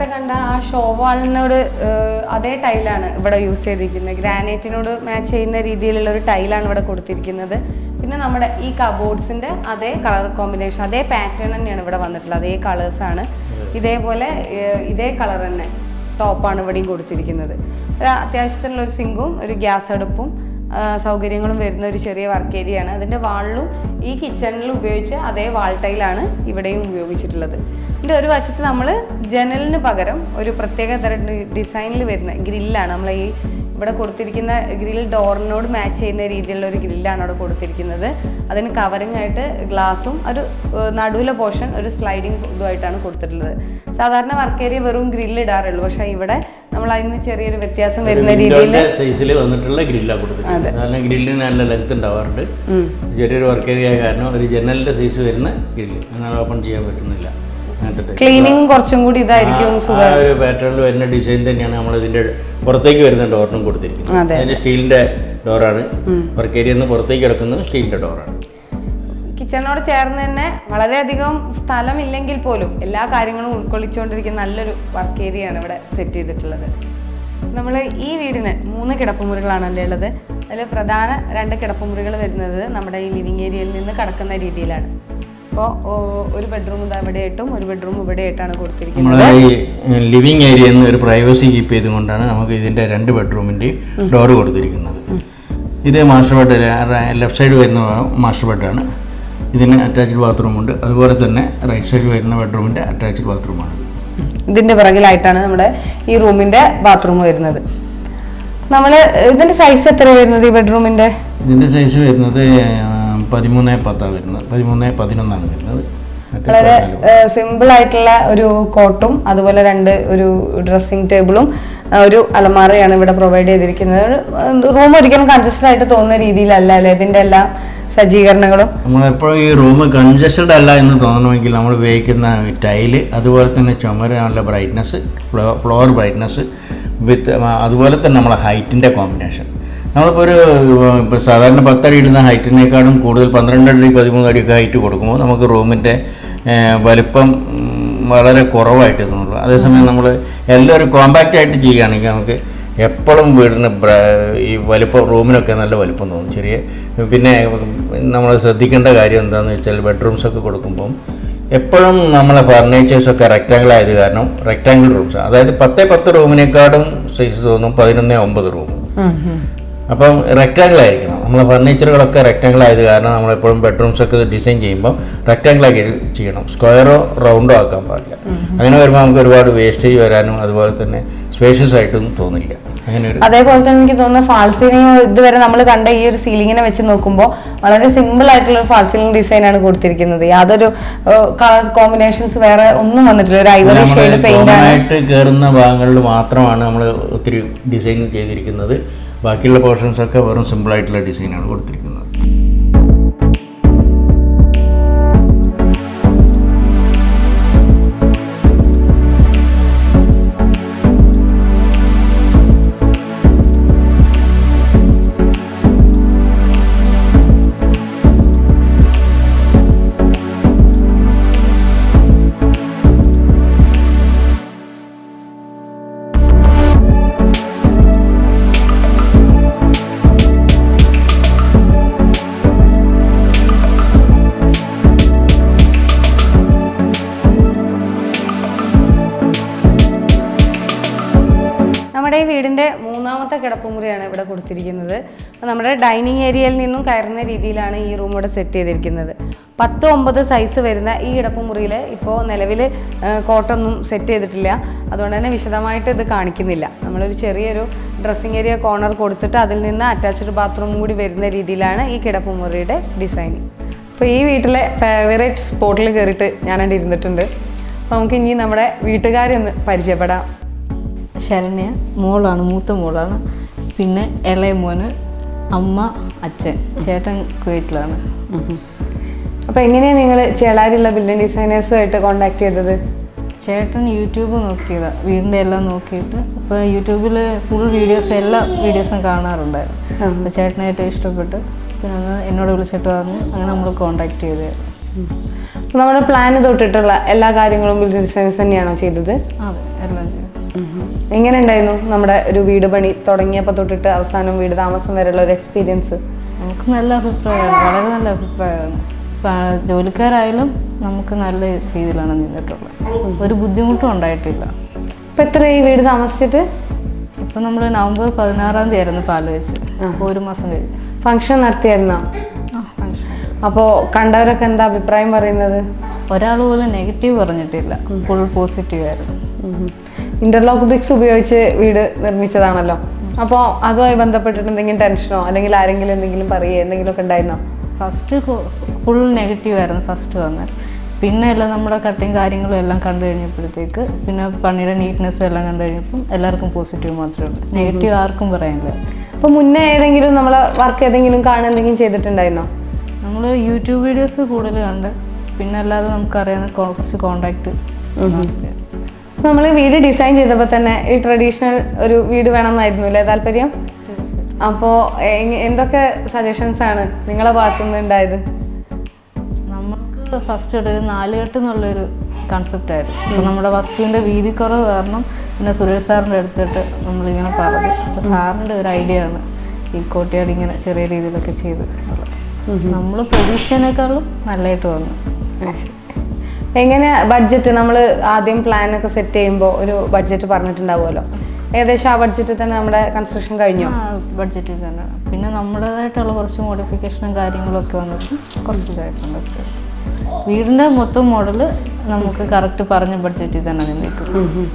നേരത്തെ കണ്ട ആ ഷോ വാളിനോട് അതേ ടൈലാണ് ഇവിടെ യൂസ് ചെയ്തിരിക്കുന്നത്. ഗ്രാനൈറ്റിനോട് മാച്ച് ചെയ്യുന്ന രീതിയിലുള്ള ഒരു ടൈലാണ് ഇവിടെ കൊടുത്തിരിക്കുന്നത്. പിന്നെ നമ്മുടെ ഈ കബോർഡ്സിന്റെ അതേ കളർ കോമ്പിനേഷൻ അതേ പാറ്റേൺ തന്നെയാണ് ഇവിടെ വന്നിട്ടുള്ളത്. അതേ കളേഴ്സാണ് ഇതേപോലെ ഇതേ കളർ തന്നെ ടോപ്പാണ് ഇവിടെയും കൊടുത്തിരിക്കുന്നത്. ഒരു അത്യാവശ്യത്തിനുള്ള ഒരു സിങ്കും ഒരു ഗ്യാസ് അടുപ്പും സൗകര്യങ്ങളും വരുന്ന ഒരു ചെറിയ വർക്ക് ഏരിയയാണ് അതിന്റെ വാളിലും ഈ കിച്ചണിൽ ഉപയോഗിച്ച അതേ വാൾ ടൈലാണ് ഇവിടെയും ഉപയോഗിച്ചിട്ടുള്ളത്. ഇതിന്റെ ഒരു വശത്ത് നമ്മൾ ജനലിന് പകരം ഒരു പ്രത്യേക തരം ഡിസൈനിൽ വരുന്ന ഗ്രില്ലാണ്. നമ്മൾ ഈ ഇവിടെ കൊടുത്തിരിക്കുന്ന ഗ്രിൽ ഡോറിനോട് മാച്ച് ചെയ്യുന്ന രീതിയിലുള്ള ഒരു ഗ്രില്ലാണ് അവിടെ കൊടുത്തിരിക്കുന്നത്. അതിന് കവറിങ് ആയിട്ട് ഗ്ലാസും ഒരു നടുവിലെ പോർഷൻ ഒരു സ്ലൈഡിങ് ഇതുമായിട്ടാണ് കൊടുത്തിട്ടുള്ളത്. സാധാരണ വർക്ക് ഏരിയ വെറും ഗ്രില്ല് ഇടാറുള്ളൂ. പക്ഷേ ഇവിടെ നമ്മൾ അതിന് ചെറിയൊരു വ്യത്യാസം വരുന്ന രീതിയിൽ സൈസിൽ വന്നിട്ടുള്ള ഗ്രില്ലാണ് കൊടുത്തിട്ടുള്ളത് കാരണം ഗ്രില്ലിന് നല്ല ലെങ്ത് ഉണ്ടാവാറുണ്ട്. ചെറിയൊരു വർക്ക് ഏരിയ കാരണം ഒരു ജനലിന്റെ സൈസ് വരുന്ന ഗ്രില്ല്. അങ്ങനെ ഓപ്പൺ ചെയ്യാൻ പറ്റുന്നില്ല. ക്ലീനിങ് കുറച്ചും കൂടി ഇതായിരിക്കും ഒരു പാറ്റേണിൽ വരുന്ന ഡിസൈൻ തന്നെയാണ് നമ്മൾ ഇതിന്റെ പുറത്തേക്ക് വരുന്ന ഡോറിനും കൊടുത്തിരിക്കുന്നത്. അതെ. അതിന്റെ സ്റ്റീലിന്റെ ഡോറാണ് വർക്ക് ഏരിയ പുറത്തേക്ക് കിടക്കുന്നത് സ്റ്റീലിന്റെ ഡോറാണ് കിച്ചണിനോട് ചേർന്ന് തന്നെ വളരെയധികം സ്ഥലമില്ലെങ്കിൽ പോലും എല്ലാ കാര്യങ്ങളും ഉൾക്കൊള്ളിച്ചുകൊണ്ടിരിക്കുന്ന നല്ലൊരു വർക്ക് ഏരിയയാണ് ഇവിടെ സെറ്റ് ചെയ്തിട്ടുള്ളത്. നമ്മൾ ഈ വീടിന് മൂന്ന് കിടപ്പുമുറികളാണ് അല്ലേ ഉള്ളത്? അതിൽ പ്രധാന രണ്ട് കിടപ്പുമുറികൾ വരുന്നത് നമ്മുടെ ഈ ലിവിങ് ഏരിയയിൽ നിന്ന് കടക്കുന്ന രീതിയിലാണ്. അപ്പോൾ ഒരു ബെഡ്റൂം ഇത് ഇവിടെയായിട്ടും ഒരു ബെഡ്റൂം ഇവിടെയായിട്ടാണ് കൊടുത്തിരിക്കുന്നത്. നമ്മളെ ഈ ലിവിങ് ഏരിയ എന്ന് ഒരു പ്രൈവസി കീപ്പ് ചെയ്തുകൊണ്ടാണ് നമുക്ക് ഇതിന്റെ രണ്ട് ബെഡ്റൂമിന്റെയും ഡോർ കൊടുത്തിരിക്കുന്നത്. ഇത് മാസ്റ്റർ ബെഡ് ലെഫ്റ്റ് സൈഡ് വരുന്ന മാസ്റ്റർ ബെഡാണ് ഇതിന് അറ്റാച്ച്ഡ് ബാത്റൂം ഉണ്ട്. അതുപോലെ തന്നെ റൈറ്റ് സൈഡ് വരുന്ന ബെഡ്റൂമിന്റെ അറ്റാച്ച്ഡ് ബാത്റൂമാണ് ഇതിന്റെ പിറകിലായിട്ടാണ് നമ്മുടെ ഈ റൂമിന്റെ ബാത്റൂം വരുന്നത്. നമ്മൾ ഇതിന്റെ സൈസ് എത്ര വരുന്നത് ഈ ബെഡ്റൂമിന്റെ ഇതിന്റെ സൈസ് വരുന്നത് പതിമൂന്ന് പത്താണ് വരുന്നത്. പതിമൂന്ന് പതിനൊന്നാണ് വരുന്നത്. വളരെ സിമ്പിൾ ആയിട്ടുള്ള ഒരു കോട്ടും അതുപോലെ രണ്ട് ഒരു ഡ്രസ്സിംഗ് ടേബിളും ഒരു അലമാറയാണ് ഇവിടെ പ്രൊവൈഡ് ചെയ്തിരിക്കുന്നത്. റൂം ഒരിക്കലും കൺജസ്റ്റഡ് ആയിട്ട് തോന്നുന്ന രീതിയിലല്ല അല്ലേ? ഇതിന്റെ എല്ലാ സജ്ജീകരണങ്ങളും. നമ്മളെപ്പോഴും ഈ റൂം കൺജസ്റ്റഡ് അല്ല എന്ന് തോന്നണമെങ്കിൽ നമ്മൾ ഉപയോഗിക്കുന്ന ടൈൽ അതുപോലെ തന്നെ ചുമര നല്ല ബ്രൈറ്റ്നസ് ഫ്ലോർ ബ്രൈറ്റ്നസ് വിത്ത് അതുപോലെ തന്നെ നമ്മളെ ഹൈറ്റിന്റെ കോമ്പിനേഷൻ നമ്മളിപ്പോൾ ഒരു ഇപ്പോൾ സാധാരണ പത്തടി ഇടുന്ന ഹൈറ്റിനേക്കാളും കൂടുതൽ പന്ത്രണ്ട് അടി പതിമൂന്ന് അടിയൊക്കെ ഹൈറ്റ് കൊടുക്കുമ്പോൾ നമുക്ക് റൂമിന്റെ വലിപ്പം വളരെ കുറവായിട്ട് തോന്നുള്ളൂ. അതേസമയം നമ്മൾ എല്ലാം ഒരു കോമ്പാക്റ്റ് ആയിട്ട് ചെയ്യുകയാണെങ്കിൽ നമുക്ക് എപ്പോഴും വീടിന് ഈ വലിപ്പം റൂമിനൊക്കെ നല്ല വലിപ്പം തോന്നും. ചെറിയ പിന്നെ നമ്മൾ ശ്രദ്ധിക്കേണ്ട കാര്യം എന്താണെന്ന് വെച്ചാൽ ബെഡ്റൂംസ് ഒക്കെ കൊടുക്കുമ്പം എപ്പോഴും നമ്മളെ ഫർണിച്ചേഴ്സൊക്കെ റെക്റ്റാങ്കിൾ ആയത് കാരണം റെക്റ്റാങ്കിൾ റൂംസ്. അതായത് പത്തേ പത്ത് റൂമിനേക്കാളും സൈസ് തോന്നും പതിനൊന്നേ ഒമ്പത് റൂം. അപ്പം റെക്റ്റാങ്കിൾ ആയിരിക്കണം നമ്മൾ ഫർണിച്ചറുകളൊക്കെ റെക്റ്റാങ്കിൾ ആയത് കാരണം നമ്മളെപ്പോഴും ബെഡ്റൂംസ് ഒക്കെ ഡിസൈൻ ചെയ്യുമ്പോൾ റെക്റ്റാങ്കിൾ ആക്കി ചെയ്യണം സ്ക്വയറോ റൗണ്ടോ ആക്കാൻ പാടില്ല. അങ്ങനെ വരുമ്പോൾ നമുക്ക് ഒരുപാട് വേസ്റ്റേജ് വരാനും അതുപോലെ തന്നെ സ്പേഷ്യസ് ആയിട്ടും തോന്നില്ല. അതേപോലെ തന്നെ എനിക്ക് തോന്നുന്നു ഫാൾ സീലിംഗ് ഇതുവരെ നമ്മൾ കണ്ട ഈ ഒരു സീലിങ്ങിനെ വെച്ച് നോക്കുമ്പോൾ വളരെ സിമ്പിൾ ആയിട്ടുള്ള ഒരു ഫാൾ സീലിംഗ് ഡിസൈൻ ആണ് കൊടുത്തിരിക്കുന്നത്. യാതൊരു കളർ കോമ്പിനേഷൻസ് വേറെ ഒന്നും വന്നിട്ടില്ല. ഒരു ഐവറി ഷെയ്ഡ് പെയിന്റ് ആണ്. ആയിട്ട് കയറുന്ന ഭാഗങ്ങളിൽ മാത്രമാണ് നമ്മൾ ഒത്തിരി ഡിസൈൻ ചെയ്തിരിക്കുന്നത്. ബാക്കിയുള്ള പോർഷൻസൊക്കെ വെറും സിമ്പിളായിട്ടുള്ള ഡിസൈനാണ് കൊടുത്തിരിക്കുന്നത്. കൊടുത്തിരിക്കുന്നത്. നമ്മുടെ ഡൈനിങ് ഏരിയയിൽ നിന്നും കയറുന്ന രീതിയിലാണ് ഈ റൂം ഇവിടെ സെറ്റ് ചെയ്തിരിക്കുന്നത്. പത്ത് ഒമ്പത് സൈസ് വരുന്ന ഈ ഇടപ്പുമുറിയിൽ ഇപ്പോൾ നിലവിൽ കോട്ടൊന്നും സെറ്റ് ചെയ്തിട്ടില്ല. അതുകൊണ്ട് തന്നെ വിശദമായിട്ട് ഇത് കാണിക്കുന്നില്ല. നമ്മളൊരു ചെറിയൊരു ഡ്രസ്സിങ് ഏരിയ കോർണർ കൊടുത്തിട്ട് അതിൽ നിന്ന് അറ്റാച്ച്ഡ് ബാത്റൂം കൂടി വരുന്ന രീതിയിലാണ് ഈ കിടപ്പുമുറിയുടെ ഡിസൈനിങ് അപ്പോൾ ഈ വീട്ടിലെ ഫേവറേറ്റ് സ്പോട്ടിൽ കയറിയിട്ട് ഞാനവിടെ ഇരുന്നിട്ടുണ്ട്. അപ്പോൾ നമുക്ക് ഇനി നമ്മുടെ വീട്ടുകാരെ ഒന്ന് പരിചയപ്പെടാം. ശരണ്യ മോളാണ് മൂത്ത മോളാണ്. പിന്നെ ഇളയ മോന് അമ്മ അച്ഛൻ. ചേട്ടൻ കുവൈറ്റിലാണ്. അപ്പോൾ എങ്ങനെയാണ് നിങ്ങൾ ചേളാരിയുള്ള ബിൽഡിംഗ് ഡിസൈനേഴ്സുമായിട്ട് കോണ്ടാക്ട് ചെയ്തത്? ചേട്ടൻ യൂട്യൂബ് നോക്കിയതാണ് വീടിന്റെ എല്ലാം നോക്കിയിട്ട്. ഇപ്പോൾ യൂട്യൂബിൽ ഫുൾ വീഡിയോസ് എല്ലാ വീഡിയോസും കാണാറുണ്ടായിരുന്നു അപ്പോൾ ചേട്ടനെ ഏറ്റവും ഇഷ്ടപ്പെട്ട്. പിന്നെ എന്നോട് വിളിച്ചിട്ട് പറഞ്ഞ് അങ്ങനെ നമ്മൾ കോണ്ടാക്ട് ചെയ്ത്. നമ്മുടെ പ്ലാന് തൊട്ടിട്ടുള്ള എല്ലാ കാര്യങ്ങളും ബിൽഡിംഗ് ഡിസൈൻസ് തന്നെയാണോ ചെയ്തത്? അതെ എല്ലാം ചെയ്തു. എങ്ങനെ ഉണ്ടായിരുന്നു നമ്മുടെ ഒരു വീട് പണി തുടങ്ങിയപ്പോൾ തൊട്ടിട്ട് അവസാനം വീട് താമസം വരെയുള്ള ഒരു എക്സ്പീരിയൻസ് നമുക്ക് നല്ല അഭിപ്രായമാണ് വളരെ നല്ല അഭിപ്രായമാണ്. ജോലിക്കാരായാലും നമുക്ക് നല്ല രീതിയിലാണ് നിന്നിട്ടുള്ളത്. ഒരു ബുദ്ധിമുട്ടും ഉണ്ടായിട്ടില്ല. ഇപ്പം എത്ര ഈ വീട് താമസിച്ചിട്ട്? ഇപ്പം നമ്മൾ നവംബർ പതിനാറാം തീയതി ആയിരുന്നു പാൽ വെച്ച്. ഒരു മാസം കഴിഞ്ഞ്. ഫംഗ്ഷൻ നടത്തിയായിരുന്നോ? അപ്പോൾ കണ്ടവരൊക്കെ എന്താ അഭിപ്രായം പറയുന്നത്? ഒരാൾ പോലും നെഗറ്റീവ് പറഞ്ഞിട്ടില്ല. ഫുൾ പോസിറ്റീവ് ആയിരുന്നു. ഇന്റർലോക്ക് ബ്രിക്സ് ഉപയോഗിച്ച് വീട് നിർമ്മിച്ചതാണല്ലോ. അപ്പോൾ അതുമായി ബന്ധപ്പെട്ടിട്ട് എന്തെങ്കിലും ടെൻഷനോ അല്ലെങ്കിൽ ആരെങ്കിലും എന്തെങ്കിലും പറയുകയോ എന്തെങ്കിലും ഒക്കെ ഉണ്ടായിരുന്നോ ഫസ്റ്റ് ഫുൾ നെഗറ്റീവ് ആയിരുന്നു ഫസ്റ്റ് വന്നത് പിന്നെ എല്ലാം നമ്മുടെ കട്ടിങ് കാര്യങ്ങളും എല്ലാം കണ്ടു കഴിഞ്ഞപ്പോഴത്തേക്ക് പിന്നെ പണിയുടെ നീറ്റ്നെസ്സും എല്ലാം കണ്ടു കഴിഞ്ഞപ്പം എല്ലാവർക്കും പോസിറ്റീവ് മാത്രമേ ഉള്ളൂ. നെഗറ്റീവ് ആർക്കും പറയാനില്ല അപ്പോൾ മുന്നേ ഏതെങ്കിലും നമ്മളെ വർക്ക് ഏതെങ്കിലും കാണുക എന്തെങ്കിലും ചെയ്തിട്ടുണ്ടായിരുന്നോ? നമ്മൾ യൂട്യൂബ് വീഡിയോസ് കൂടുതൽ കണ്ട്. പിന്നെ അല്ലാതെ നമുക്കറിയാവുന്ന കുറച്ച് കോണ്ടാക്ട് നമ്മൾ വീട് ഡിസൈൻ ചെയ്തപ്പോൾ തന്നെ ഈ ട്രഡീഷണൽ ഒരു വീട് വേണമെന്നായിരുന്നു അല്ലേ താല്പര്യം? അപ്പോൾ എന്തൊക്കെ സജഷൻസ് ആണ് നിങ്ങളെ ഭാഗത്തുനിന്ന് ഉണ്ടായത്? നമുക്ക് ഫസ്റ്റ് ഒരു നാലുകെട്ട് എന്നുള്ളൊരു കൺസെപ്റ്റ് ആയിരുന്നു. അപ്പോൾ നമ്മുടെ വസ്തുവിന്റെ വീതിക്കുറവ് കാരണം പിന്നെ സുരേഷ് സാറിന്റെ അടുത്തിട്ട് നമ്മളിങ്ങനെ പറഞ്ഞു. അപ്പോൾ സാറിന്റെ ഒരു ഐഡിയ ആണ് ഈ കോട്ടയാട് ഇങ്ങനെ ചെറിയ രീതിയിലൊക്കെ ചെയ്ത്. നമ്മൾ പ്രതീക്ഷിച്ചതിനേക്കാളും നല്ലതായിട്ട് വന്നു. എങ്ങനെ ബഡ്ജറ്റ് നമ്മൾ ആദ്യം പ്ലാൻ ഒക്കെ സെറ്റ് ചെയ്യുമ്പോൾ ഒരു ബഡ്ജറ്റ് പറഞ്ഞിട്ടുണ്ടാവുമല്ലോ? ഏകദേശം ആ ബഡ്ജറ്റിൽ തന്നെ നമ്മുടെ കൺസ്ട്രക്ഷൻ കഴിഞ്ഞോ? ബഡ്ജറ്റിൽ തന്നെ. പിന്നെ നമ്മുടേതായിട്ടുള്ള കുറച്ച് മോഡിഫിക്കേഷനും കാര്യങ്ങളൊക്കെ വന്നിട്ട് കുറച്ച് ഇതായിട്ടുണ്ട് വീടിന്റെ മൊത്തം മോഡൽ നമുക്ക് കറക്റ്റ് പറഞ്ഞ ബഡ്ജറ്റിൽ തന്നെ നിൽക്കും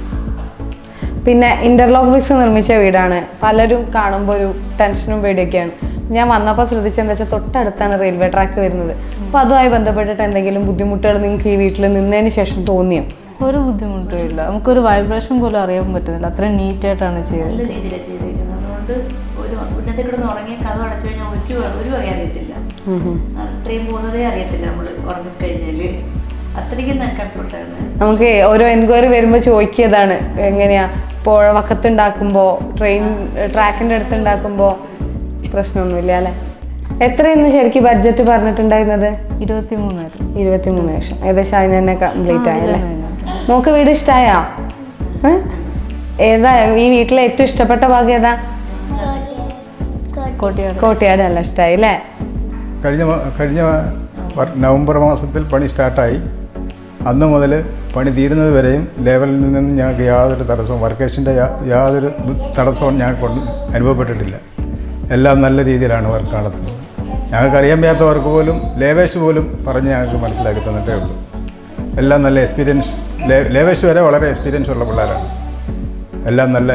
പിന്നെ ഇന്റർലോക്ക് ബ്രിക്സ് നിർമ്മിച്ച വീടാണ്. പലരും കാണുമ്പോൾ ഒരു ടെൻഷനും പേടിയൊക്കെയാണ്. ഞാൻ വന്നപ്പോൾ ശ്രദ്ധിച്ചെന്താ വെച്ചാൽ തൊട്ടടുത്താണ് റെയിൽവേ ട്രാക്ക് വരുന്നത്. അപ്പോൾ അതുമായി ബന്ധപ്പെട്ടിട്ട് എന്തെങ്കിലും ബുദ്ധിമുട്ടുകൾ നിങ്ങൾക്ക് ഈ വീട്ടിൽ നിന്നതിന് ശേഷം തോന്നിയോ? ഒരു ബുദ്ധിമുട്ടും ഇല്ല. നമുക്കൊരു വൈബ്രേഷൻ പോലും അറിയാൻ പറ്റുന്നില്ല. അത്രയും നീറ്റായിട്ടാണ് ചെയ്തത്. നല്ല രീതിയിലാണ് ചെയ്തിരിക്കുന്നത്. അതുകൊണ്ട് ഒരു ഉന്നത്തെ കിടന്ന് ഉറങ്ങിയ കഥ അടച്ചു കഴിഞ്ഞാൽ ഒരു ഒരു വക അറിയത്തില്ല. ട്രെയിൻ പോകുന്നതേ അറിയത്തില്ല നമ്മൾ ഉറങ്ങിക്കഴിഞ്ഞാൽ അത്രയ്ക്കും കംഫർട്ടാണ്. നമുക്ക് ഓരോ എൻക്വയറി വരുമ്പോൾ ചോദിക്കിയതാണ്. എങ്ങനെയാ? പുഴ വക്കത്തുണ്ടാക്കുമ്പോ ട്രെയിൻ ട്രാക്കിന്റെ അടുത്ത് ഉണ്ടാക്കുമ്പോൾ പ്രശ്നമൊന്നുമില്ല അല്ലേ? എത്രയായിരുന്നു ശരിക്കും ബഡ്ജറ്റ് പറഞ്ഞിട്ടുണ്ടായിരുന്നത്? ഇരുപത്തി മൂന്നായിരം ഇരുപത്തി മൂന്ന് ലക്ഷം. ഏകദേശം അതിന് തന്നെ കംപ്ലീറ്റ് ആയല്ലേ മോക്ക് വീട് ഇഷ്ടമായോ ഏതാ ഈ വീട്ടിലെ ഏറ്റവും ഇഷ്ടപ്പെട്ട ഭാഗം ഏതാ? കോട്ടിയാട്. നല്ല ഇഷ്ടമായി അല്ലേ? കഴിഞ്ഞ കഴിഞ്ഞ നവംബർ മാസത്തിൽ പണി സ്റ്റാർട്ടായി. അന്ന് മുതൽ പണി തീരുന്നത് വരെയും ലേബലിൽ നിന്നും ഞങ്ങൾക്ക് യാതൊരു തടസ്സവും വർക്കേഴ്സിന്റെ യാതൊരു തടസ്സവും ഞങ്ങൾക്ക് കൊണ്ട് അനുഭവപ്പെട്ടിട്ടില്ല. എല്ലാം നല്ല രീതിയിലാണ് വർക്ക് നടത്തുന്നത്. ഞങ്ങൾക്ക് അറിയാൻ വയ്യാത്ത വർക്ക് പോലും ലേവേഷ് പോലും പറഞ്ഞ് ഞങ്ങൾക്ക് മനസ്സിലാക്കി തന്നിട്ടേ ഉള്ളൂ. എല്ലാം നല്ല എക്സ്പീരിയൻസ് ലേവേഷ് വരെ വളരെ എക്സ്പീരിയൻസ് ഉള്ള പിള്ളേരാണ്. എല്ലാം നല്ല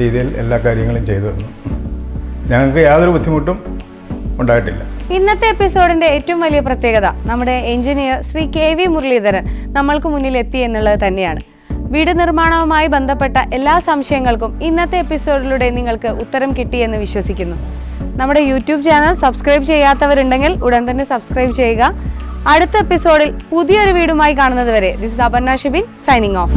രീതിയിൽ എല്ലാ കാര്യങ്ങളും ചെയ്തു തന്നു. ഞങ്ങൾക്ക് യാതൊരു ബുദ്ധിമുട്ടും ഉണ്ടായിട്ടില്ല. ഇന്നത്തെ എപ്പിസോഡിന്റെ ഏറ്റവും വലിയ പ്രത്യേകത നമ്മുടെ engineer Shri K V Muralidharan നമ്മൾക്ക് മുന്നിൽ എത്തി എന്നുള്ളത് തന്നെയാണ്. വീട് നിർമ്മാണവുമായി ബന്ധപ്പെട്ട എല്ലാ സംശയങ്ങൾക്കും ഇന്നത്തെ എപ്പിസോഡിലൂടെ നിങ്ങൾക്ക് ഉത്തരം കിട്ടിയെന്ന് വിശ്വസിക്കുന്നു. നമ്മുടെ യൂട്യൂബ് ചാനൽ സബ്സ്ക്രൈബ് ചെയ്യാത്തവരുണ്ടെങ്കിൽ ഉടൻ തന്നെ സബ്സ്ക്രൈബ് ചെയ്യുക. അടുത്ത എപ്പിസോഡിൽ പുതിയൊരു വീടുമായി കാണുന്നത് വരെ this Aparna Shibin signing off